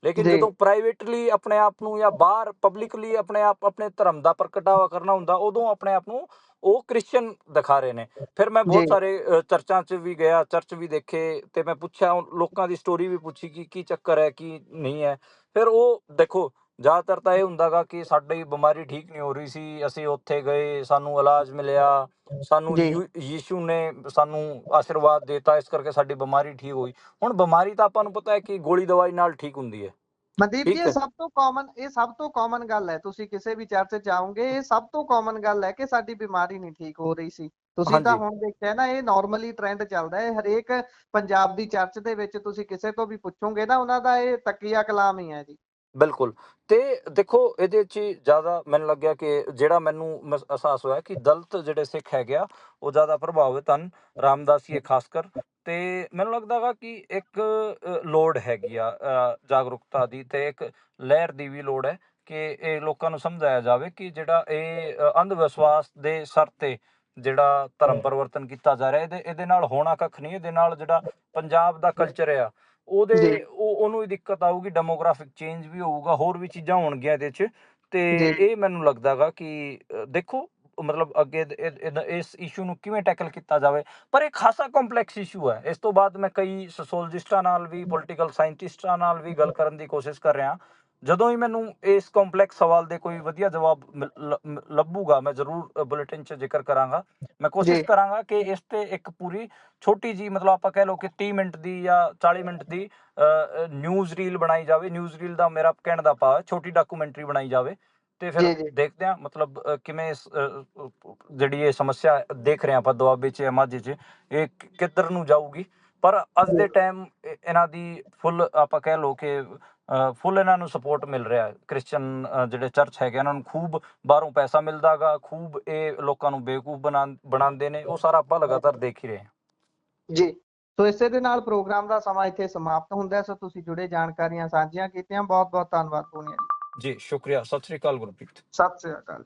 ਲੇਕਿਨ। ਜਦੋਂ ਪ੍ਰਾਈਵੇਟਲੀ ਆਪਣੇ ਆਪ ਨੂੰ ਜਾਂ ਬਾਹਰ ਪਬਲਿਕਲੀ ਆਪਣੇ ਆਪ ਆਪਣੇ ਧਰਮ ਦਾ ਪ੍ਰਗਟਾਵਾ ਕਰਨਾ ਹੁੰਦਾ ਉਦੋਂ ਆਪਣੇ ਆਪ ਨੂੰ ਉਹ ਕ੍ਰਿਸਚੀਅਨ ਦਿਖਾ ਰਹੇ ਨੇ ਫਿਰ ਮੈਂ ਬਹੁਤ। ਸਾਰੇ ਚਰਚਾਂ 'ਚ ਵੀ ਗਿਆ ਚਰਚ ਵੀ ਦੇਖੇ ਤੇ ਮੈਂ ਪੁੱਛਿਆ ਲੋਕਾਂ ਦੀ ਸਟੋਰੀ ਵੀ ਪੁੱਛੀ ਕਿ ਕੀ ਚੱਕਰ ਹੈ ਕੀ ਨਹੀਂ ਹੈ ਫਿਰ ਉਹ ਦੇਖੋ ਜ਼ਿਆਦਾਤਰ ਤਾਂ ਇਹ ਹੁੰਦਾਗਾ ਕਿ ਸਾਡੀ ਬਿਮਾਰੀ ਠੀਕ ਨਹੀਂ ਹੋ ਰਹੀ ਸੀ ਅਸੀਂ ਉੱਥੇ ਗਏ ਸਾਨੂੰ ਇਲਾਜ ਮਿਲਿਆ ਸਾਨੂੰ ਯੀਸ਼ੂ ਨੇ ਸਾਨੂੰ ਆਸ਼ੀਰਵਾਦ ਦਿੱਤਾ ਇਸ ਕਰਕੇ ਸਾਡੀ ਬਿਮਾਰੀ ਠੀਕ ਹੋਈ। ਹੁਣ ਬਿਮਾਰੀ ਤਾਂ ਆਪਾਂ ਨੂੰ ਪਤਾ ਹੈ ਕਿ ਗੋਲੀ ਦਵਾਈ ਨਾਲ ਠੀਕ ਹੁੰਦੀ ਹੈ। ਮਨਦੀਪ ਜੀ ਇਹ। ਸਭ ਤੋਂ ਕਾਮਨ ਇਹ ਸਭ ਤੋਂ ਕਾਮਨ ਗੱਲ ਹੈ। ਤੁਸੀਂ ਕਿਸੇ ਵੀ ਚਰਚ ਚ ਜਾਓਗੇ ਇਹ ਸਭ ਤੋਂ ਕਾਮਨ ਗੱਲ ਹੈ ਕਿ ਸਾਡੀ ਬਿਮਾਰੀ ਨਹੀਂ ਠੀਕ ਹੋ ਰਹੀ ਸੀ। ਤੁਸੀਂ ਤਾਂ। ਹੁਣ ਦੇਖਿਆ ਨਾ ਇਹ ਨਾਰਮਲੀ ਟ੍ਰੈਂਡ ਚੱਲਦਾ ਹੈ। ਹਰੇਕ ਪੰਜਾਬ ਦੀ ਚਰਚ ਦੇ ਵਿੱਚ ਤੁਸੀਂ ਕਿਸੇ ਤੋਂ ਵੀ ਪੁੱਛੋਗੇ ਨਾ ਉਹਨਾਂ ਦਾ ਇਹ ਤਕੀਆ ਕਲਾਮ ਹੀ ਹੈ ਜੀ। ਬਿਲਕੁਲ। ਤੇ ਦੇਖੋ ਇਹਦੇ 'ਚ ਜ਼ਿਆਦਾ ਮੈਨੂੰ ਲੱਗਿਆ ਕਿ ਜਿਹੜਾ ਮੈਨੂੰ ਮਸ- ਅਹਿਸਾਸ ਹੋਇਆ ਕਿ ਦਲਿਤ ਜਿਹੜੇ ਸਿੱਖ ਹੈਗੇ ਆ ਉਹ ਜ਼ਿਆਦਾ ਪ੍ਰਭਾਵਿਤ ਹਨ। ਰਾਮਦਾਸੀਏ ਖਾਸ ਕਰ ਤੇ ਮੈਨੂੰ ਲੱਗਦਾਗਾ ਕਿ ਇੱਕ ਅ, ਲੋੜ ਹੈਗੀ ਆ ਅ, ਜਾਗਰੂਕਤਾ ਦੀ ਤੇ ਇੱਕ ਲਹਿਰ ਦੀ ਵੀ ਲੋੜ ਹੈ ਕਿ ਇਹ ਲੋਕਾਂ ਨੂੰ ਸਮਝਾਇਆ ਜਾਵੇ ਕਿ ਜਿਹੜਾ ਇਹ ਅ, ਅੰਧ ਵਿਸ਼ਵਾਸ ਦੇ ਸਰ ਤੇ ਜਿਹੜਾ ਧਰਮ ਪਰਿਵਰਤਨ ਕੀਤਾ ਜਾ ਰਿਹਾ ਇਹਦੇ ਇਹਦੇ ਨਾਲ ਹੋਣਾ ਕੱਖ ਨਹੀਂ ਇਹਦੇ ਨਾਲ ਜਿਹੜਾ ਪੰਜਾਬ ਦਾ ਕਲਚਰ ਆ ਉਹਦੇ ਉਹਨੂੰ ਵੀ ਦਿੱਕਤ ਆਊਗੀ ਡੈਮੋਗ੍ਰਾਫਿਕ ਚੇਂਜ ਵੀ ਹੋਊਗਾ ਹੋਰ ਵੀ ਚੀਜ਼ਾਂ ਹੋਣਗੀਆਂ ਇਹਦੇ 'ਚ। ਤੇ। ਇਹ ਮੈਨੂੰ ਲੱਗਦਾਗਾ ਕਿ ਦੇਖੋ ਮਤਲਬ ਅੱਗੇ ਇਸ ਇਸ਼ੂ ਨੂੰ ਕਿਵੇਂ ਟੈਕਲ ਕੀਤਾ ਜਾਵੇ। ਪਰ ਇਹ ਖਾਸਾ ਕੰਪਲੈਕਸ ਇਸ਼ੂ ਹੈ। ਇਸ ਤੋਂ ਬਾਅਦ ਮੈਂ ਕਈ ਸੋਸ਼ੋਲੋਜਿਸਟਾਂ ਨਾਲ ਵੀ ਪੋਲੀਟੀਕਲ ਸਾਇੰਟਿਸਟਾਂ ਨਾਲ ਵੀ ਗੱਲ ਕਰਨ ਦੀ ਕੋਸ਼ਿਸ਼ ਕਰ ਰਿਹਾ। ਜਦੋਂ ਹੀ ਮੈਨੂੰ ਇਸ ਕੰਪਲੈਕਸ ਸਵਾਲ ਦੇ ਕੋਈ ਵਧੀਆ ਜਵਾਬ ਲ- ਲੱਭੂਗਾ ਮੈਂ ਜ਼ਰੂਰ ਬੁਲੇਟਿਨ 'ਚ ਜ਼ਿਕਰ ਕਰਾਂਗਾ। ਮੈਂ ਕੋਸ਼ਿਸ਼। ਕਰਾਂਗਾ ਕਿ ਇਸ ਤੇ ਇੱਕ ਪੂਰੀ ਛੋਟੀ ਜੀ ਮਤਲਬ ਆਪਾਂ ਕਹਿ ਲਓ ਕਿ 30 ਮਿੰਟ ਦੀ ਜਾਂ 40 ਮਿੰਟ ਦੀ ਨਿਊਜ਼ ਰੀਲ ਬਣਾਈ ਜਾਵੇ। ਨਿਊਜ਼ ਰੀਲ ਦਾ ਮੇਰਾ ਕਹਿਣ ਦਾ ਭਾਵ ਛੋਟੀ ਡਾਕੂਮੈਂਟਰੀ ਬਣਾਈ ਜਾਵੇ। ਤੇ ਫਿਰ। ਦੇਖਦੇ ਹਾਂ ਮਤਲਬ ਕਿਵੇਂ ਇਸ, ਜਿਹੜੀ ਇਹ ਸਮੱਸਿਆ ਦੇਖ ਰਹੇ ਆਪਾਂ ਦੁਆਬੇ 'ਚ ਮਾਝੇ 'ਚ ਇਹ ਕਿੱਧਰ ਨੂੰ ਜਾਊਗੀ। ਪਰ ਅੱਜ ਦੇ ਟਾਈਮ ਇਹਨਾਂ ਦੀ ਫੁੱਲ ਆਪਾਂ ਕਹਿ ਲਓ ਕਿ ਫੁੱਲ ਇਹਨਾਂ ਨੂੰ ਸਪੋਰਟ ਮਿਲ ਰਿਹਾ ਕ੍ਰਿਸਚੀਅਨ ਜਿਹੜੇ ਚਰਚ ਹੈਗੇ ਇਹਨਾਂ ਨੂੰ ਖੂਬ ਬਾਹਰੋਂ ਪੈਸਾ ਮਿਲਦਾਗਾ ਖੂਬ ਇਹ ਲੋਕਾਂ ਨੂੰ ਬੇਵਕੂਫ ਬਣਾ ਬਣਾਉਂਦੇ ਨੇ ਉਹ ਸਾਰਾ ਆਪਾਂ ਲਗਾਤਾਰ ਦੇਖ ਹੀ ਰਹੇ ਹਾਂ। ਜੀ। ਸੋ ਇਸੇ ਦੇ ਨਾਲ ਪ੍ਰੋਗਰਾਮ ਦਾ ਸਮਾਂ ਇੱਥੇ ਸਮਾਪਤ ਹੁੰਦਾ ਹੈ। ਸੋ ਤੁਸੀਂ ਜੁੜੇ ਜਾਣਕਾਰੀਆਂ ਸਾਂਝੀਆਂ ਕੀਤੀਆਂ। ਬਹੁਤ ਬਹੁਤ ਧੰਨਵਾਦ ਪੂਨੀਆ ਜੀ। ਜੀ ਸ਼ੁਕਰੀਆ। ਸਤਿ ਸ੍ਰੀ ਅਕਾਲ ਗੁਰਪ੍ਰੀਤ। ਸਤਿ ਸ੍ਰੀ ਅਕਾਲ।